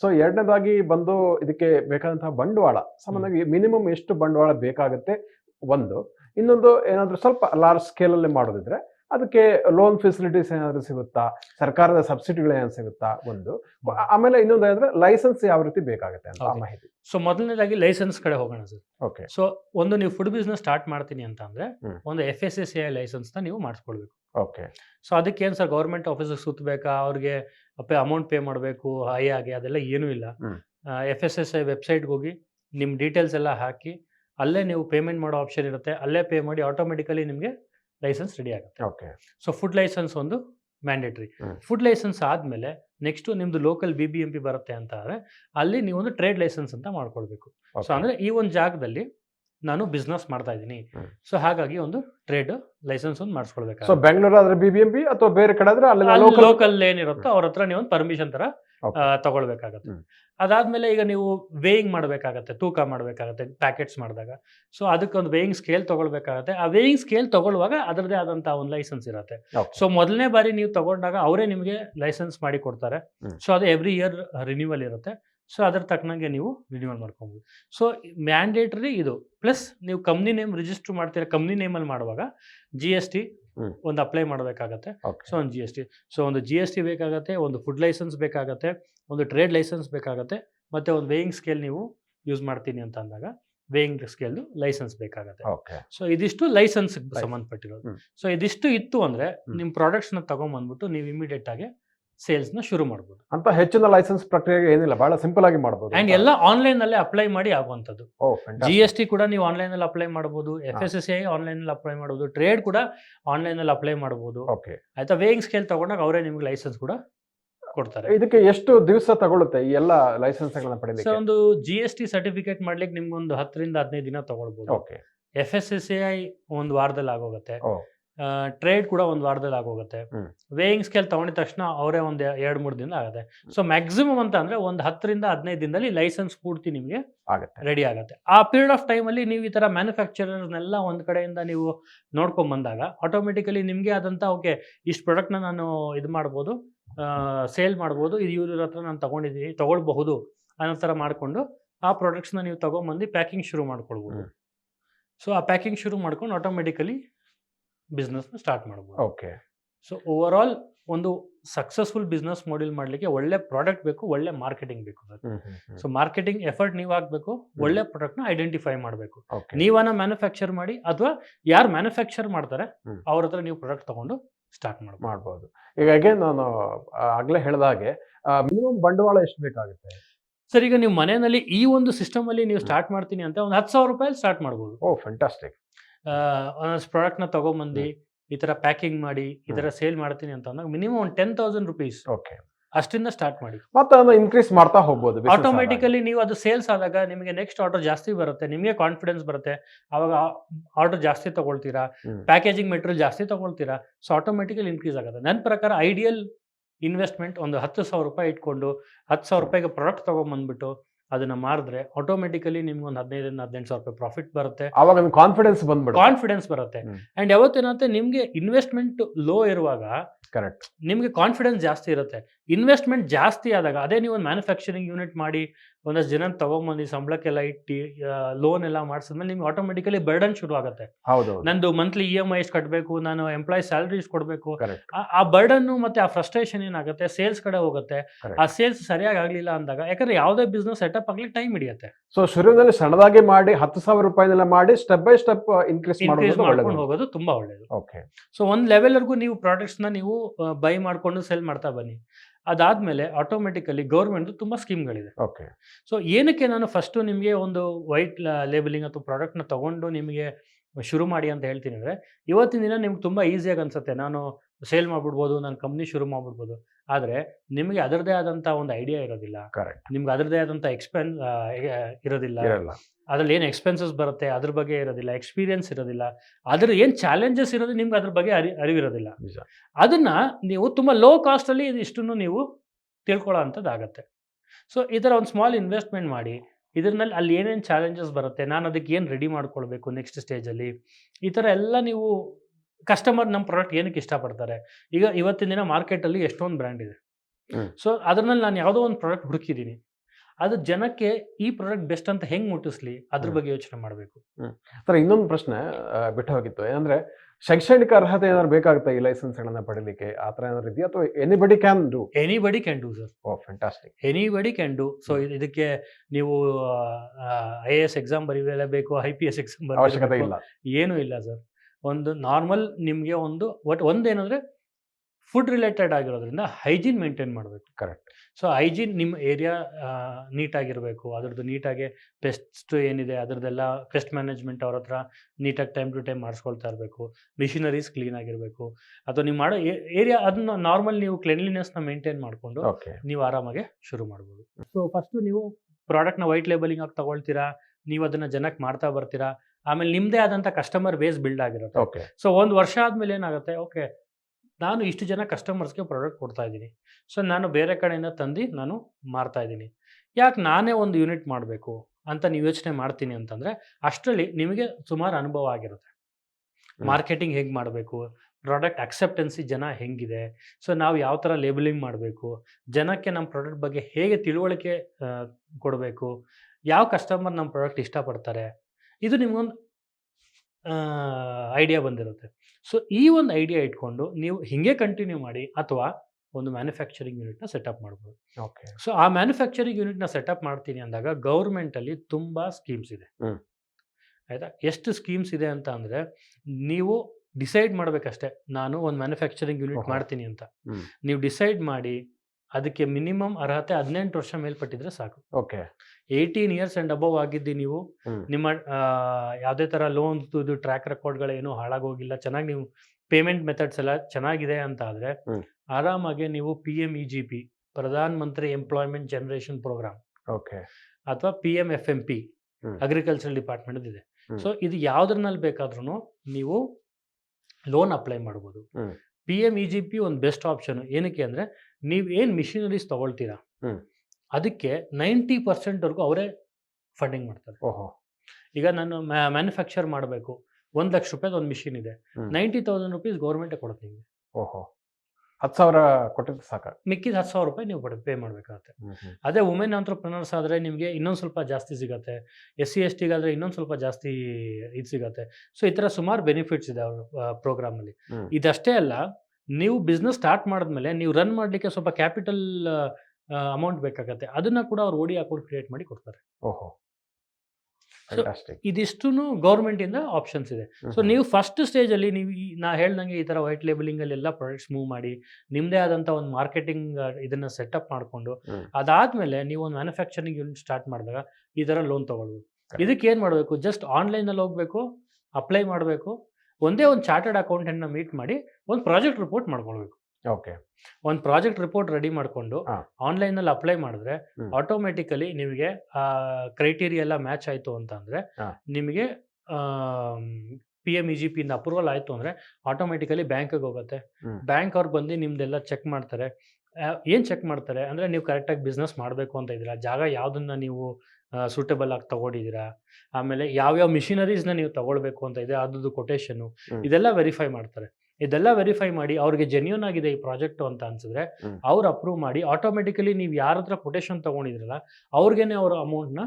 ಸೊ ಎರಡನೇದಾಗಿ ಬಂದು ಇದಕ್ಕೆ ಬೇಕಾದಂತಹ ಬಂಡವಾಳ ಸಾಮಾನ್ಯವಾಗಿ ಮಿನಿಮಮ್ ಎಷ್ಟು ಬಂಡವಾಳ ಬೇಕಾಗುತ್ತೆ? ಒಂದು. ಇನ್ನೊಂದು ಏನಾದ್ರೂ ಸ್ವಲ್ಪ ಲಾರ್ಜ್ ಸ್ಕೇಲ್ ಅಲ್ಲಿ ಮಾಡೋದಿದ್ರೆ ಅದಕ್ಕೆ ಲೋನ್ ಫೆಸಿಲಿಟೀಸ್ ಏನಾದರೂ ಸಿಗುತ್ತಾ? ಸರ್ಕಾರದ ಸಬ್ಸಿಡಿಗಳು ಏನಾದ್ರು ಸಿಗುತ್ತಾ? ಒಂದು. ಆಮೇಲೆ ಇನ್ನೊಂದು ಏನಂದ್ರೆ ಲೈಸೆನ್ಸ್ ಯಾವ ರೀತಿ ಬೇಕಾಗುತ್ತೆ ಅಂತ ಆ ಮಾಹಿತಿ. ಸೊ ಮೊದಲನೇದಾಗಿ ಲೈಸೆನ್ಸ್ ಕಡೆ ಹೋಗೋಣ ಸರ್. ಓಕೆ ಸೊ ಒಂದು ನೀವು ಫುಡ್ ಬಿಸ್ನೆಸ್ ಸ್ಟಾರ್ಟ್ ಮಾಡ್ತೀನಿ ಅಂತ ಅಂದ್ರೆ ಒಂದು ಎಫ್ ಎಸ್ ಎಸ್ ಎ ನ ನೀವು ಮಾಡಿಸ್ಕೊಳ್ಬೇಕು. ಓಕೆ ಸೊ ಅದಕ್ಕೆ ಏನು ಸರ್ ಗೌರ್ಮೆಂಟ್ ಆಫೀಸಿಗೆ ಸುತ್ತಬೇಕಾ ಅವ್ರಿಗೆ ಅಮೌಂಟ್ ಪೇ ಮಾಡಬೇಕು ಹೈ ಆಗಿ ಅದೆಲ್ಲ ಏನೂ ಇಲ್ಲ. ಎಫ್ ಎಸ್ ಎಸ್ ಐ ವೆಬ್ಸೈಟ್ಗೆ ಹೋಗಿ ನಿಮ್ಮ ಡೀಟೇಲ್ಸ್ ಎಲ್ಲ ಹಾಕಿ ಅಲ್ಲೇ ನೀವು ಪೇಮೆಂಟ್ ಮಾಡೋ ಆಪ್ಷನ್ ಇರುತ್ತೆ. ಅಲ್ಲೇ ಪೇ ಮಾಡಿ ಆಟೋಮೆಟಿಕಲಿ ನಿಮಗೆ ಲೈಸೆನ್ಸ್ ರೆಡಿ ಆಗುತ್ತೆ. ಓಕೆ ಸೊ ಫುಡ್ ಲೈಸೆನ್ಸ್ ಒಂದು ಮ್ಯಾಂಡೇಟ್ರಿ ಫುಡ್ ಲೈಸೆನ್ಸ್ ಆದಮೇಲೆ ನೆಕ್ಸ್ಟ್ ನಿಮ್ದು local B B M P ಬರುತ್ತೆ ಅಂತ ಆದರೆ ಅಲ್ಲಿ ನೀವು ಒಂದು ಟ್ರೇಡ್ ಲೈಸೆನ್ಸ್ ಅಂತ ಮಾಡ್ಕೊಳ್ಬೇಕು. ಸೊ ಅಂದ್ರೆ ಈ ಒಂದು ಜಾಗದಲ್ಲಿ ನಾನು ಬಿಸ್ನೆಸ್ ಮಾಡ್ತಾ ಇದ್ದೀನಿ. ಸೊ ಹಾಗಾಗಿ ಒಂದು ಟ್ರೇಡ್ ಲೈಸೆನ್ಸ್ ಒಂದು ಮಾಡಿಸ್ಕೊಳ್ಬೇಕು ಸೊ ಬೆಂಗಳೂರು ಆದ್ರೆ ಬಿ ಬಿ ಎಂ ಪಿ ಅಥವಾ ಬೇರೆ ಕಡೆ ಆದ್ರೆ ಅಲ್ಲಿ ಲೋಕಲ್ ಏನಿರುತ್ತೋ ಅವ್ರ ಹತ್ರ ನೀವು ಒಂದು ಪರ್ಮಿಷನ್ ತರ ತಗೊಳ್ಬೇಕಾಗತ್ತೆ. ಅದಾದ್ಮೇಲೆ ಈಗ ನೀವು ವೇಯಿಂಗ್ ಮಾಡಬೇಕಾಗತ್ತೆ ತೂಕ ಮಾಡಬೇಕಾಗತ್ತೆ ಪ್ಯಾಕೆಟ್ಸ್ ಮಾಡಿದಾಗ ಸೊ ಅದಕ್ಕೆ ಒಂದು ವೇಯಿಂಗ್ ಸ್ಕೇಲ್ ತಗೊಳ್ಬೇಕಾಗತ್ತೆ ಆ ವೇಯಿಂಗ್ ಸ್ಕೇಲ್ ತಗೊಳ್ಳುವಾಗ ಅದರದೇ ಆದಂತಹ ಒಂದು ಲೈಸೆನ್ಸ್ ಇರುತ್ತೆ. ಸೊ ಮೊದಲನೇ ಬಾರಿ ನೀವು ತಗೊಂಡಾಗ ಅವರೇ ನಿಮಗೆ ಲೈಸೆನ್ಸ್ ಮಾಡಿ ಕೊಡ್ತಾರೆ. ಸೊ ಅದು ಎವ್ರಿ ಇಯರ್ ರಿನ್ಯೂವಲ್ ಇರುತ್ತೆ ಸೊ ಅದ್ರ ತಕ್ಕನಂಗೆ ನೀವು ರಿನ್ಯೂವಲ್ ಮಾಡ್ಕೊಬೋದು ಸೊ ಮ್ಯಾಂಡೇಟರಿ ಇದು ಪ್ಲಸ್ ನೀವು ಕಂಪ್ನಿ ನೇಮ್ ರಿಜಿಸ್ಟರ್ ಮಾಡ್ತೀರಾ ಕಂಪ್ನಿ ನೇಮಲ್ಲಿ ಮಾಡುವಾಗ ಜಿ ಎಸ್ ಟಿ. ಒಂದು ಅಪ್ಲೈ ಮಾಡಬೇಕಾಗತ್ತೆ. ಸೊ ಒಂದು ಜಿ ಎಸ್ ಟಿ ಸೊ ಒಂದು ಜಿ ಎಸ್ ಟಿ ಬೇಕಾಗತ್ತೆ ಒಂದು ಫುಡ್ ಲೈಸೆನ್ಸ್ ಬೇಕಾಗತ್ತೆ ಒಂದು ಟ್ರೇಡ್ ಲೈಸೆನ್ಸ್ ಬೇಕಾಗತ್ತೆ ಮತ್ತೆ ಒಂದು ವೇಯಿಂಗ್ ಸ್ಕೇಲ್ ನೀವು ಯೂಸ್ ಮಾಡ್ತೀನಿ ಅಂತ ಅಂದಾಗ ವೇಯಿಂಗ್ ಸ್ಕೇಲ್ ಲೈಸೆನ್ಸ್ ಬೇಕಾಗತ್ತೆ. ಸೊ ಇದಿಷ್ಟು ಲೈಸೆನ್ಸ್ ಸಂಬಂಧಪಟ್ಟಿರೋದು. ಸೊ ಇದಿಷ್ಟು ಇತ್ತು ಅಂದ್ರೆ ನಿಮ್ ನಿಮ್ಮ ಪ್ರಾಡಕ್ಟ್ಸ್ನ ತಗೊಂಡ್ಬಂದ್ಬಿಟ್ಟು ನೀವು ಇಮಿಡಿಯೇಟ್ ಆಗಿ ಸೇಲ್ಸ್ನ ಶುರು ಮಾಡ್ಬೋದು. ಅಂತ ಹೆಚ್ಚಿನ ಲೈಸೆನ್ಸ್ ಪ್ರಕ್ರಿಯೆ ಏನಿಲ್ಲ ಬಹಳ ಸಿಂಪಲ್ ಆಗಿ ಮಾಡಬಹುದು ಅಂಡ್ ಎಲ್ಲ ಆನ್ಲೈನ್ನಲ್ಲಿ ಅಪ್ಲೈ ಮಾಡಿ ಆಗುವಂಥದ್ದು. ಜಿ ಎಸ್ ಟಿ ಕೂಡ ನೀವು ಆನ್ಲೈನ್ನಲ್ಲಿ ಅಪ್ಲೈ ಮಾಡ್ಬೋದು ಎಫ್ ಎಸ್ ಎಸ್ ಐ ಆನ್ಲೈನಲ್ಲಿ ಅಪ್ಲೈ ಮಾಡಬಹುದು ಟ್ರೇಡ್ ಕೂಡ ಆನ್ಲೈನ್ನಲ್ಲಿ ಅಪ್ಲೈ ಮಾಡ್ಬೋದು. ಓಕೆ. ಆಯ್ತಾ ವೇಯಿಂಗ್ ಸ್ಕೇಲ್ ತಗೊಂಡಾಗ ಅವರೇ ನಿಮ್ಗೆ ಲೈಸೆನ್ಸ್ ಕೂಡ ಕೊಡ್ತಾರೆ. ಇದಕ್ಕೆ ಎಷ್ಟು ದಿವಸ ತಗೊಳುತ್ತೆ ಈ ಎಲ್ಲ ಲೈಸೆನ್ಸ್ ಪಡೆಯಲಿಕ್ಕೆ ಒಂದು ಜಿ ಎಸ್ ಟಿ ಸರ್ಟಿಫಿಕೇಟ್ ಮಾಡ್ಲಿಕ್ಕೆ ನಿಮ್ಗೆ ಒಂದು ಹತ್ತರಿಂದ ಹದಿನೈದು ದಿನ ತಗೊಳ್ಬೋದು. Okay. F S S I ಒಂದು ವಾರದಲ್ಲಿ ಆಗೋಗುತ್ತೆ. ಟ್ರೇಡ್ ಕೂಡ ಒಂದು ವಾರದಲ್ಲಿ ಆಗೋಗುತ್ತೆ. ವೇಯಿಂಗ್ ಸ್ಕೇಲ್ ತಗೊಂಡಿದ ತಕ್ಷಣ ಅವರೇ ಒಂದು ಎರಡು ಮೂರು ದಿನ ಆಗುತ್ತೆ. ಸೊ ಮ್ಯಾಕ್ಸಿಮಮ್ ಅಂತ ಅಂದ್ರೆ ಒಂದು ಹತ್ತರಿಂದ ಹದಿನೈದು ದಿನದಲ್ಲಿ ಲೈಸೆನ್ಸ್ ಪೂರ್ತಿ ನಿಮಗೆ ಆಗುತ್ತೆ. ರೆಡಿ ಆಗುತ್ತೆ. ಆ ಪೀರಿಯಡ್ ಆಫ್ ಟೈಮಲ್ಲಿ ನೀವು ಈ ತರ ಮ್ಯಾನುಫ್ಯಾಕ್ಚರರ್ನೆಲ್ಲ ಒಂದ್ ಕಡೆಯಿಂದ ನೀವು ನೋಡ್ಕೊಂಡ್ ಬಂದಾಗ ಆಟೋಮೆಟಿಕಲಿ ನಿಮಗೆ ಆದಂಥ ಓಕೆ ಇಷ್ಟು ಪ್ರಾಡಕ್ಟ್ನ ನಾನು ಇದು ಮಾಡ್ಬೋದು ಸೇಲ್ ಮಾಡ್ಬೋದು ಇದು ಇವ್ರ ಹತ್ರ ನಾನು ತಗೊಂಡಿದ್ದೀನಿ ತಗೊಳ್ಬಹುದು ಅನ್ನೋ ಥರ ಮಾಡಿಕೊಂಡು ಆ ಪ್ರಾಡಕ್ಟ್ಸ್ನ ನೀವು ತಗೊಂಬಂದು ಪ್ಯಾಕಿಂಗ್ ಶುರು ಮಾಡ್ಕೊಳ್ಬೋದು. ಸೊ ಆ ಪ್ಯಾಕಿಂಗ್ ಶುರು ಮಾಡ್ಕೊಂಡು ಆಟೋಮೆಟಿಕಲಿ ಬಿಸ್ನೆಸ್ನ ಸ್ಟಾರ್ಟ್ ಮಾಡ್ಬೋದು. ಓಕೆ ಸೊ ಓವರ್ ಆಲ್ ಒಂದು ಸಕ್ಸಸ್ಫುಲ್ ಬಿಸ್ನೆಸ್ ಮಾಡ್ಯೂಲ್ ಮಾಡಲಿಕ್ಕೆ ಒಳ್ಳೆ ಪ್ರಾಡಕ್ಟ್ ಬೇಕು ಒಳ್ಳೆ ಮಾರ್ಕೆಟಿಂಗ್ ಬೇಕು ಸರ್. ಸೊ ಮಾರ್ಕೆಟಿಂಗ್ ಎಫರ್ಟ್ ನೀವು ಹಾಕ್ಬೇಕು ಒಳ್ಳೆ ಪ್ರಾಡಕ್ಟ್ನ ಐಡೆಂಟಿಫೈ ಮಾಡಬೇಕು. ನೀವನ್ನ ಮ್ಯಾನುಫ್ಯಾಕ್ಚರ್ ಮಾಡಿ ಅಥವಾ ಯಾರು ಮ್ಯಾನುಫ್ಯಾಕ್ಚರ್ ಮಾಡ್ತಾರೆ. ಅವ್ರ ಹತ್ರ ನೀವು ಪ್ರಾಡಕ್ಟ್ ತಗೊಂಡು ಸ್ಟಾರ್ಟ್ ಮಾಡ್ಬೋದು. ಮಾಡ್ಬೋದು. ಈಗ ಅಗೇನ್ ನಾನು ಆಗ್ಲೇ ಹೇಳ್ದ ಹಾಗೆ ಮಿನಿಮಮ್ ಬಂಡವಾಳ ಎಷ್ಟು ಬೇಕಾಗುತ್ತೆ? ಸರ್ ಈಗ ನೀವು ಮನೆಯಲ್ಲಿ ಈ ಒಂದು ಸಿಸ್ಟಮ್ ಅಲ್ಲಿ ನೀವು ಸ್ಟಾರ್ಟ್ ಮಾಡ್ತೀನಿ ಅಂತ ಒಂದು ಹತ್ತು ಸಾವಿರ ರೂಪಾಯಿ ಸ್ಟಾರ್ಟ್ ಮಾಡ್ಬೋದು. ಓ ಫೆಂಟಾಸ್ಟಿಕ್ ಒಂದೊಂದು ಪ್ರಾಡಕ್ಟ್ನ ತಗೊಂಬಂದು ಈ ಥರ ಪ್ಯಾಕಿಂಗ್ ಮಾಡಿ ಈ ಥರ ಸೇಲ್ ಮಾಡ್ತೀನಿ ಅಂತ ಅಂದಾಗ ಮಿನಿಮಮ್ ಒಂದು ಟೆನ್ ತೌಸಂಡ್ ರುಪೀಸ್ ಓಕೆ ಅಷ್ಟಿಂದ ಸ್ಟಾರ್ಟ್ ಮಾಡಿ. ಮತ್ತೆ ಅದನ್ನ ಇನ್ಕ್ರೀಸ್ ಮಾಡ್ತಾ ಹೋಗ್ಬೋದು ಆಟೋಮೆಟಿಕಲಿ ನೀವು ಅದು ಸೇಲ್ಸ್ ಆದಾಗ ನಿಮಗೆ ನೆಕ್ಸ್ಟ್ ಆರ್ಡರ್ ಜಾಸ್ತಿ ಬರುತ್ತೆ ನಿಮಗೆ ಕಾನ್ಫಿಡೆನ್ಸ್ ಬರುತ್ತೆ. ಅವಾಗ ಆರ್ಡರ್ ಜಾಸ್ತಿ ತಗೊಳ್ತೀರಾ ಪ್ಯಾಕೇಜಿಂಗ್ ಮೆಟೀರಿಯಲ್ ಜಾಸ್ತಿ ತಗೊಳ್ತೀರಾ ಸೊ ಆಟೋಮೆಟಿಕಲಿ ಇನ್ಕ್ರೀಸ್ ಆಗುತ್ತೆ. ನನ್ನ ಪ್ರಕಾರ ಐಡಿಯಲ್ ಇನ್ವೆಸ್ಟ್ಮೆಂಟ್ ಒಂದು ಹತ್ತು ಸಾವಿರ ರೂಪಾಯಿ ಇಟ್ಕೊಂಡು ಹತ್ತು ಸಾವಿರ ರೂಪಾಯಿಗೆ ಪ್ರಾಡಕ್ಟ್ ತೊಗೊಂಬಂದ್ಬಿಟ್ಟು ಅದನ್ನ ಮಾಡಿದ್ರೆ ಆಟೋಮೆಟಿಕಲಿ ನಿಮ್ಗೆ ಒಂದು ಹದಿನೈದರಿಂದ ಹದಿನೆಂಟು ಸಾವಿರ ರೂಪಾಯಿ ಪ್ರಾಫಿಟ್ ಬರುತ್ತೆ. ಅವಾಗ ಕಾನ್ಫಿಡೆನ್ಸ್ ಬಂದ್ಬಿಡುತ್ತೆ. ಕಾನ್ಫಿಡೆನ್ಸ್ ಬರುತ್ತೆ. ಅಂಡ್ ಯಾವತ್ತೇನಂತೆ ನಿಮಗೆ ಇನ್ವೆಸ್ಟ್ಮೆಂಟ್ ಲೋ ಇರುವಾಗ ಕರೆಕ್ಟ್ ನಿಮಗೆ ಕಾನ್ಫಿಡೆನ್ಸ್ ಜಾಸ್ತಿ ಇರುತ್ತೆ. ಇನ್ವೆಸ್ಟ್ಮೆಂಟ್ ಜಾಸ್ತಿ ಆದಾಗ ಅದೇ ನೀವು ಒಂದು ಮ್ಯಾನುಫ್ಯಾಕ್ಚರಿಂಗ್ ಯೂನಿಟ್ ಮಾಡಿ ಒಂದಷ್ಟು ಜನ ತಗೊಂಬಂದು ಸಂಬಳಕ್ಕೆಲ್ಲ ಇಟ್ಟು ಲೋನ್ ಎಲ್ಲ ಮಾಡಿಸಿದ್ಮೇಲೆ ನಿಮ್ಗೆ ಆಟೋಮೆಟಿಕಲಿ ಬರ್ಡನ್ ಶುರು ಆಗುತ್ತೆ. ಹೌದು ನಂದು ಮಂತ್ಲಿ ಇ ಎಂ ಐಸ್ ಕಟ್ಟಬೇಕು ನಾನು ಎಂಪ್ಲಾಯ್ ಸ್ಯಾಲರೀಸ್ ಕೊಡಬೇಕು. ಆ ಬರ್ಡನ್ ಮತ್ತೆ ಆ ಫ್ರಸ್ಟ್ರೇಷನ್ ಏನಾಗುತ್ತೆ? ಸೇಲ್ಸ್ ಕಡೆ ಹೋಗುತ್ತೆ. ಆ ಸೇಲ್ಸ್ ಸರಿಯಾಗಿ ಆಗಲಿಲ್ಲ ಅಂದಾಗ ಯಾಕಂದ್ರೆ ಯಾವುದೇ ಬಿಸ್ನೆಸ್ ಸೆಟಪ್ ಆಗ್ಲಿಕ್ಕೆ ಟೈಮ್ ಹಿಡಿಯುತ್ತೆ. ಸೊ ಶುರುವಿನಲ್ಲಿ ಸಣ್ಣದಾಗಿ ಮಾಡಿ ಹತ್ತು ಸಾವಿರ ರೂಪಾಯಿನೆಲ್ಲ ಮಾಡಿ ಸ್ಟೆಪ್ ಬೈ ಸ್ಟೆಪ್ ಇನ್ಕ್ರೀಸ್ ಮಾಡ್ಕೊಂಡು ಹೋಗೋದು ತುಂಬಾ ಒಳ್ಳೇದು. ಓಕೆ ಸೊ ಒಂದು ಲೆವೆಲ್ವರೆಗೂ ನೀವು ಪ್ರಾಡಕ್ಟ್ಸ್ನ ನೀವು ಬೈ ಮಾಡ್ಕೊಂಡು ಸೆಲ್ ಮಾಡ್ತಾ ಬನ್ನಿ. ಅದಾದಮೇಲೆ ಆಟೋಮೆಟಿಕಲಿ ಗೌರ್ಮೆಂಟ್ ತುಂಬ ಸ್ಕೀಮ್ಗಳಿದೆ ಓಕೆ ಸೊ ಏನಕ್ಕೆ ನಾನು ಫಸ್ಟು ನಿಮಗೆ ಒಂದು ವೈಟ್ ಲೇಬಲಿಂಗ್ ಅಥವಾ ಪ್ರಾಡಕ್ಟ್ನ ತಗೊಂಡು ನಿಮಗೆ ಶುರು ಮಾಡಿ ಅಂತ ಹೇಳ್ತೀನಿ ಅಂದರೆ ಇವತ್ತಿನ ದಿನ ನಿಮ್ಗೆ ತುಂಬ ಈಸಿಯಾಗಿ ಅನ್ಸುತ್ತೆ. ನಾನು ಸೇಲ್ ಮಾಡಿಬಿಡ್ಬೋದು ನಾನು ಕಂಪ್ನಿ ಶುರು ಮಾಡಿಬಿಡ್ಬೋದು. ಆದರೆ ನಿಮಗೆ ಅದರದೇ ಆದಂತ ಒಂದು ಐಡಿಯಾ ಇರೋದಿಲ್ಲ. ಕರೆಕ್ಟ್ ನಿಮ್ಗೆ ಅದರದೇ ಆದಂತ ಎಕ್ಸ್ಪೆನ್ಸ್ ಇರೋದಿಲ್ಲ. ಇರಲ್ಲ. ಅದ್ರಲ್ಲಿ ಏನು ಎಕ್ಸ್ಪೆನ್ಸಸ್ ಬರುತ್ತೆ ಅದ್ರ ಬಗ್ಗೆ ಇರೋದಿಲ್ಲ ಎಕ್ಸ್ಪೀರಿಯನ್ಸ್ ಇರೋದಿಲ್ಲ. ಅದ್ರ ಏನು ಚಾಲೆಂಜಸ್ ಇರೋದು ನಿಮ್ಗೆ ಅದ್ರ ಬಗ್ಗೆ ಅರಿ ಅರಿವಿರೋದಿಲ್ಲ. ಅದನ್ನ ನೀವು ತುಂಬ ಲೋ ಕಾಸ್ಟಲ್ಲಿ ಇದಿಷ್ಟನ್ನು ನೀವು ತಿಳ್ಕೊಳ್ಳೋ ಅಂಥದ್ದಾಗತ್ತೆ ಸೊ ಈ ಥರ ಒಂದು ಸ್ಮಾಲ್ ಇನ್ವೆಸ್ಟ್ಮೆಂಟ್ ಮಾಡಿ ಇದರಲ್ಲಿ ಅಲ್ಲಿ ಏನೇನು ಚಾಲೆಂಜಸ್ ಬರುತ್ತೆ ನಾನು ಅದಕ್ಕೆ ಏನು ರೆಡಿ ಮಾಡ್ಕೊಳ್ಬೇಕು ನೆಕ್ಸ್ಟ್ ಸ್ಟೇಜಲ್ಲಿ ಈ ಥರ ಎಲ್ಲ ನೀವು ಕಸ್ಟಮರ್ ನಮ್ಮ ಪ್ರಾಡಕ್ಟ್ ಏನಕ್ಕೆ ಇಷ್ಟಪಡ್ತಾರೆ? ಈಗ ಇವತ್ತಿನ ದಿನ ಮಾರ್ಕೆಟಲ್ಲಿ ಎಷ್ಟೊಂದು ಬ್ರ್ಯಾಂಡ್ ಇದೆ. ಸೊ ಅದರಲ್ಲಿ ನಾನು ಯಾವುದೋ ಒಂದು ಪ್ರಾಡಕ್ಟ್ ಹುಡುಕಿದ್ದೀನಿ. ಅದು ಜನಕ್ಕೆ ಈ ಪ್ರಾಡಕ್ಟ್ ಬೆಸ್ಟ್ ಅಂತ ಹೆಂಗೆ ಮುಟ್ಟಿಸ್ಲಿ? ಅದ್ರ ಬಗ್ಗೆ ಯೋಚನೆ ಮಾಡಬೇಕು. ಸರ್ ಇನ್ನೊಂದು ಪ್ರಶ್ನೆ ಬಿಟ್ಟು ಹೋಗಿತ್ತು. ಏನಂದ್ರೆ ಶೈಕ್ಷಣಿಕ ಅರ್ಹತೆ ಏನಾದ್ರು ಬೇಕಾಗುತ್ತೆ ಈ ಲೈಸೆನ್ಸ್ ಗಳನ್ನ ಪಡಿಲಿಕ್ಕೆ? ಆ ಥರ ಏನಾದ್ರು ಇದೆಯಾ? ಅಥವಾ anybody can do anybody can do sir oh fantastic anybody can do so ಇದಕ್ಕೆ ನೀವು ಐ ಎ ಎಸ್ ಎಕ್ಸಾಮ್ ಬರೀಬೇಕು ಐ ಪಿ ಎಸ್ ಎಕ್ಸಾಮ್ ಅವಶ್ಯಕತೆ ಇಲ್ಲ. ಏನೂ ಇಲ್ಲ ಸರ್ ಒಂದು ನಾರ್ಮಲ್ ನಿಮಗೆ ಒಂದು ಒಟ್ ಒಂದೇನಂದರೆ ಫುಡ್ ರಿಲೇಟೆಡ್ ಆಗಿರೋದ್ರಿಂದ ಹೈಜೀನ್ ಮೇಂಟೈನ್ ಮಾಡಬೇಕು. ಕರೆಕ್ಟ್ ಸೊ ಹೈಜೀನ್ ನಿಮ್ಮ ಏರಿಯಾ ನೀಟಾಗಿರಬೇಕು. ಅದ್ರದ್ದು ನೀಟಾಗಿ ಪೆಸ್ಟ್ ಏನಿದೆ ಅದರದ್ದೆಲ್ಲ ಪೆಸ್ಟ್ ಮ್ಯಾನೇಜ್ಮೆಂಟ್ ಅವ್ರ ಹತ್ರ ನೀಟಾಗಿ ಟೈಮ್ ಟು ಟೈಮ್ ಮಾಡಿಸ್ಕೊಳ್ತಾ ಇರಬೇಕು. ಮಿಷಿನರೀಸ್ ಕ್ಲೀನ್ ಆಗಿರಬೇಕು. ಅಥವಾ ನೀವು ಮಾಡೋ ಏರಿಯಾ ಅದನ್ನ ನಾರ್ಮಲ್ ನೀವು ಕ್ಲೆನ್ಲಿನೆಸ್ನ ಮೇಂಟೈನ್ ಮಾಡಿಕೊಂಡು ನೀವು ಆರಾಮಾಗಿ ಶುರು ಮಾಡ್ಬೋದು. ಸೊ ಫಸ್ಟು ನೀವು ಪ್ರಾಡಕ್ಟ್ನ ವೈಟ್ ಲೇಬಲಿಂಗ್ ಆಗಿ ತಗೊಳ್ತೀರಾ? ನೀವು ಅದನ್ನು ಜನಕ್ಕೆ ಮಾಡ್ತಾ ಬರ್ತೀರಾ? ಆಮೇಲೆ ನಿಮ್ಮದೇ ಆದಂಥ ಕಸ್ಟಮರ್ ಬೇಸ್ ಬಿಲ್ಡ್ ಆಗಿರುತ್ತೆ. ಓಕೆ ಸೊ ಒಂದು ವರ್ಷ ಆದಮೇಲೆ ಏನಾಗುತ್ತೆ ಓಕೆ ನಾನು ಇಷ್ಟು ಜನ ಕಸ್ಟಮರ್ಸ್ಗೆ ಪ್ರಾಡಕ್ಟ್ ಕೊಡ್ತಾ ಇದ್ದೀನಿ. ಸೊ ನಾನು ಬೇರೆ ಕಡೆಯಿಂದ ತಂದು ನಾನು ಮಾರ್ತಾ ಇದ್ದೀನಿ. ಯಾಕೆ ನಾನೇ ಒಂದು ಯೂನಿಟ್ ಮಾಡಬೇಕು ಅಂತ ನೀವು ಯೋಚನೆ ಮಾಡ್ತೀನಿ ಅಂತಂದರೆ ಅಷ್ಟರಲ್ಲಿ ನಿಮಗೆ ಸುಮಾರು ಅನುಭವ ಆಗಿರುತ್ತೆ. ಮಾರ್ಕೆಟಿಂಗ್ ಹೇಗೆ ಮಾಡಬೇಕು ಪ್ರಾಡಕ್ಟ್ ಅಕ್ಸೆಪ್ಟೆನ್ಸಿ ಜನ ಹೆಂಗಿದೆ ಸೊ ನಾವು ಯಾವ ಥರ ಲೇಬಲಿಂಗ್ ಮಾಡಬೇಕು ಜನಕ್ಕೆ ನಮ್ಮ ಪ್ರಾಡಕ್ಟ್ ಬಗ್ಗೆ ಹೇಗೆ ತಿಳುವಳಿಕೆ ಕೊಡಬೇಕು ಯಾವ ಕಸ್ಟಮರ್ ನಮ್ಮ ಪ್ರಾಡಕ್ಟ್ ಇಷ್ಟಪಡ್ತಾರೆ ಇದು ನಿಮಗೊಂದು ಐಡಿಯಾ ಬಂದಿರುತ್ತೆ. ಸೊ ಈ ಒಂದು ಐಡಿಯಾ ಇಟ್ಕೊಂಡು ನೀವು ಹಿಂಗೆ ಕಂಟಿನ್ಯೂ ಮಾಡಿ ಅಥವಾ ಒಂದು ಮ್ಯಾನುಫ್ಯಾಕ್ಚರಿಂಗ್ ಯೂನಿಟ್ನ ಸೆಟಪ್ ಮಾಡ್ಬೋದು. ಓಕೆ. ಸೊ ಆ ಮ್ಯಾನುಫ್ಯಾಕ್ಚರಿಂಗ್ ಯೂನಿಟ್ನ ಸೆಟಪ್ ಮಾಡ್ತೀನಿ ಅಂದಾಗ ಗೌರ್ಮೆಂಟಲ್ಲಿ ತುಂಬ ಸ್ಕೀಮ್ಸ್ ಇದೆ. ಆಯಿತಾ? ಎಷ್ಟು ಸ್ಕೀಮ್ಸ್ ಇದೆ ಅಂತ ಅಂದರೆ ನೀವು ಡಿಸೈಡ್ ಮಾಡಬೇಕಷ್ಟೇ ನಾನು ಒಂದು ಮ್ಯಾನುಫ್ಯಾಕ್ಚರಿಂಗ್ ಯೂನಿಟ್ ಮಾಡ್ತೀನಿ ಅಂತ. ನೀವು ಡಿಸೈಡ್ ಮಾಡಿ ಅದಕ್ಕೆ ಮಿನಿಮಮ್ ಅರ್ಹತೆ ಹದಿನೆಂಟು ವರ್ಷ ಮೇಲ್ಪಟ್ಟಿದ್ರೆ ಸಾಕು. Okay. Eighteen years and above ಆಗಿದ್ದಿ ನೀವು. ನಿಮ್ಮ ಯಾವುದೇ ಥರ ಲೋನ್ ಇದು ಟ್ರ್ಯಾಕ್ ರೆಕಾರ್ಡ್ಗಳೇನು ಹಾಳಾಗೋಗಿಲ್ಲ. ಚೆನ್ನಾಗಿ ನೀವು ಪೇಮೆಂಟ್ ಮೆಥಡ್ಸ್ ಎಲ್ಲ ಚೆನ್ನಾಗಿದೆ ಅಂತ ಆದರೆ ಆರಾಮಾಗಿ ನೀವು P M E G P Pradhan Mantri employment generation program okay. ಅಥವಾ P M F M P agriculture department ಇದೆ. ಸೊ ಇದು ಯಾವ್ದ್ರಲ್ಲಿ ಬೇಕಾದ್ರೂ ನೀವು ಲೋನ್ ಅಪ್ಲೈ ಮಾಡ್ಬೋದು. P M E G P ಒಂದು ಬೆಸ್ಟ್ ಆಪ್ಷನ್ ಏನಕ್ಕೆ ಅಂದರೆ ನೀವು ಏನು ಮಿಷಿನರೀಸ್ ತಗೊಳ್ತೀರಾ. ಅದಕ್ಕೆ ನೈಂಟಿ ಪರ್ಸೆಂಟ್ವರೆಗೂ ಅವರೇ ಫಂಡಿಂಗ್ ಮಾಡ್ತಾರೆ. ಓಹೋ. ಈಗ ನಾನು ಮ್ಯಾನುಫ್ಯಾಕ್ಚರ್ ಮಾಡಬೇಕು. ಒಂದು ಲಕ್ಷ ರೂಪಾಯಿದು ಒಂದು ಮಿಷಿನ್ ಇದೆ. ನೈಂಟಿ ತೌಸಂಡ್ ರುಪೀಸ್ ಗೌರ್ಮೆಂಟೇ ಕೊಡುತ್ತೆ ನಿಮಗೆ ಓಹೋ. ಹತ್ತು ಸಾವಿರ ಕೊಟ್ಟಿದ್ದು ಸಾಕ. ಮಿಕ್ಕಿದ ಹತ್ತು ಸಾವಿರ ರೂಪಾಯಿ ನೀವು ಪೇ ಮಾಡಬೇಕಾಗುತ್ತೆ. ಅದೇ ವುಮೆನ್ ಆಂಟ್ರಪ್ರಿನರ್ಸ್ ಆದರೆ ನಿಮಗೆ ಇನ್ನೊಂದು ಸ್ವಲ್ಪ ಜಾಸ್ತಿ ಸಿಗುತ್ತೆ. ಎಸ್ ಸಿ ಎಸ್ ಟಿಗಾದರೆ ಇನ್ನೊಂದು ಸ್ವಲ್ಪ ಜಾಸ್ತಿ ಇದು ಸಿಗುತ್ತೆ. ಸೊ ಈ ಥರ ಸುಮಾರು ಬೆನಿಫಿಟ್ಸ್ ಇದೆ ಅವ್ರ ಪ್ರೋಗ್ರಾಮಲ್ಲಿ. ಇದಷ್ಟೇ ಅಲ್ಲ ನೀವು ಬಿಸ್ನೆಸ್ ಸ್ಟಾರ್ಟ್ ಮಾಡಿದ್ಮೇಲೆ ನೀವು ರನ್ ಮಾಡಲಿಕ್ಕೆ ಸ್ವಲ್ಪ ಕ್ಯಾಪಿಟಲ್ ಅಮೌಂಟ್ ಬೇಕಾಗತ್ತೆ. ಅದನ್ನ ಕೂಡ ಅವ್ರು ಓಡಿ ಅಕೌಂಟ್ ಕ್ರಿಯೇಟ್ ಮಾಡಿ ಕೊಡ್ತಾರೆ. ಓಹೋ. ಇದಿಷ್ಟು ಗೌರ್ಮೆಂಟ್ ಇಂದ ಆಪ್ಷನ್ಸ್ ಇದೆ. ಸೊ ನೀವು ಫಸ್ಟ್ ಸ್ಟೇಜ್ ಅಲ್ಲಿ ನೀವು ನಾ ಹೇಳ್ದಂಗೆ ಈ ತರ ವೈಟ್ ಲೇಬಲಿಂಗ್ ಅಲ್ಲಿ ಎಲ್ಲ ಪ್ರಾಡಕ್ಟ್ಸ್ ಮೂವ್ ಮಾಡಿ ನಿಮ್ಮದೇ ಆದಂತ ಒಂದು ಮಾರ್ಕೆಟಿಂಗ್ ಇದನ್ನ ಸೆಟಪ್ ಮಾಡಿಕೊಂಡು ಅದಾದ್ಮೇಲೆ ನೀವು ಒಂದು ಮ್ಯಾನುಫ್ಯಾಕ್ಚರಿಂಗ್ ಯೂನಿಟ್ ಸ್ಟಾರ್ಟ್ ಮಾಡಿದಾಗ ಈ ತರ ಲೋನ್ ತಗೊಳ್ಬೇಕು ಇದಕ್ಕೆ ಏನ್ ಮಾಡಬೇಕು? ಜಸ್ಟ್ ಆನ್ಲೈನಲ್ಲಿ ಹೋಗ್ಬೇಕು ಅಪ್ಲೈ ಮಾಡಬೇಕು ಒಂದೇ ಒಂದು ಚಾರ್ಟರ್ಡ್ ಅಕೌಂಟೆಂಟ್ನ ಮೀಟ್ ಮಾಡಿ ಒಂದು ಪ್ರಾಜೆಕ್ಟ್ ರಿಪೋರ್ಟ್ ಮಾಡ್ಕೊಳ್ಬೇಕು. ಓಕೆ. ಒಂದು ಪ್ರಾಜೆಕ್ಟ್ ರಿಪೋರ್ಟ್ ರೆಡಿ ಮಾಡಿಕೊಂಡು ಆನ್ಲೈನ್ ಆನ್ಲೈನಲ್ಲಿ ಅಪ್ಲೈ ಮಾಡಿದ್ರೆ. ಆಟೋಮೆಟಿಕಲಿ ನಿಮಗೆ ಕ್ರೈಟೀರಿಯಾ ಎಲ್ಲ ಮ್ಯಾಚ್ ಆಯಿತು ಅಂತ ಅಂದರೆ. ನಿಮಗೆ ಪಿ ಎಂ ಇ ಜಿ ಪಿಯಿಂದ ಅಪ್ರೂವಲ್ ಆಯಿತು ಅಂದರೆ ಆಟೋಮೆಟಿಕಲಿ ಬ್ಯಾಂಕಿಗೆ ಹೋಗುತ್ತೆ. ಬ್ಯಾಂಕ್ ಅವ್ರು ಬಂದು ನಿಮ್ದೆಲ್ಲ ಚೆಕ್ ಮಾಡ್ತಾರೆ. ಏನು ಚೆಕ್ ಮಾಡ್ತಾರೆ ಅಂದರೆ ನೀವು ಕರೆಕ್ಟಾಗಿ ಬಿಸ್ನೆಸ್ ಮಾಡಬೇಕು ಅಂತ ಇದ್ದೀರಾ? ಜಾಗ ಯಾವುದನ್ನ ನೀವು ಸೂಟೇಬಲ್ ಆಗಿ ತಗೊಂಡಿದ್ದೀರಾ? ಆಮೇಲೆ ಯಾವ್ಯಾವ ಮಿಷಿನರೀಸ್ನ ನೀವು ತಗೊಳ್ಬೇಕು ಅಂತ ಇದೆ ಅದ್ರದ್ದು ಕೊಟೇಶನು ಇದೆಲ್ಲ ವೆರಿಫೈ ಮಾಡ್ತಾರೆ. ಇದೆಲ್ಲ ವೆರಿಫೈ ಮಾಡಿ ಅವ್ರಿಗೆ ಜೆನ್ಯೂನ್ ಆಗಿದೆ ಈ ಪ್ರಾಜೆಕ್ಟು ಅಂತ ಅನ್ಸಿದ್ರೆ. ಅವ್ರು ಅಪ್ರೂವ್ ಮಾಡಿ ಆಟೋಮೆಟಿಕಲಿ ನೀವು ಯಾರ ಹತ್ರ ಕೊಟೇಶನ್ ತಗೊಂಡಿದ್ರಲ್ಲ ಅವ್ರಿಗೇನೆ ಅವರು ಅಮೌಂಟ್ನ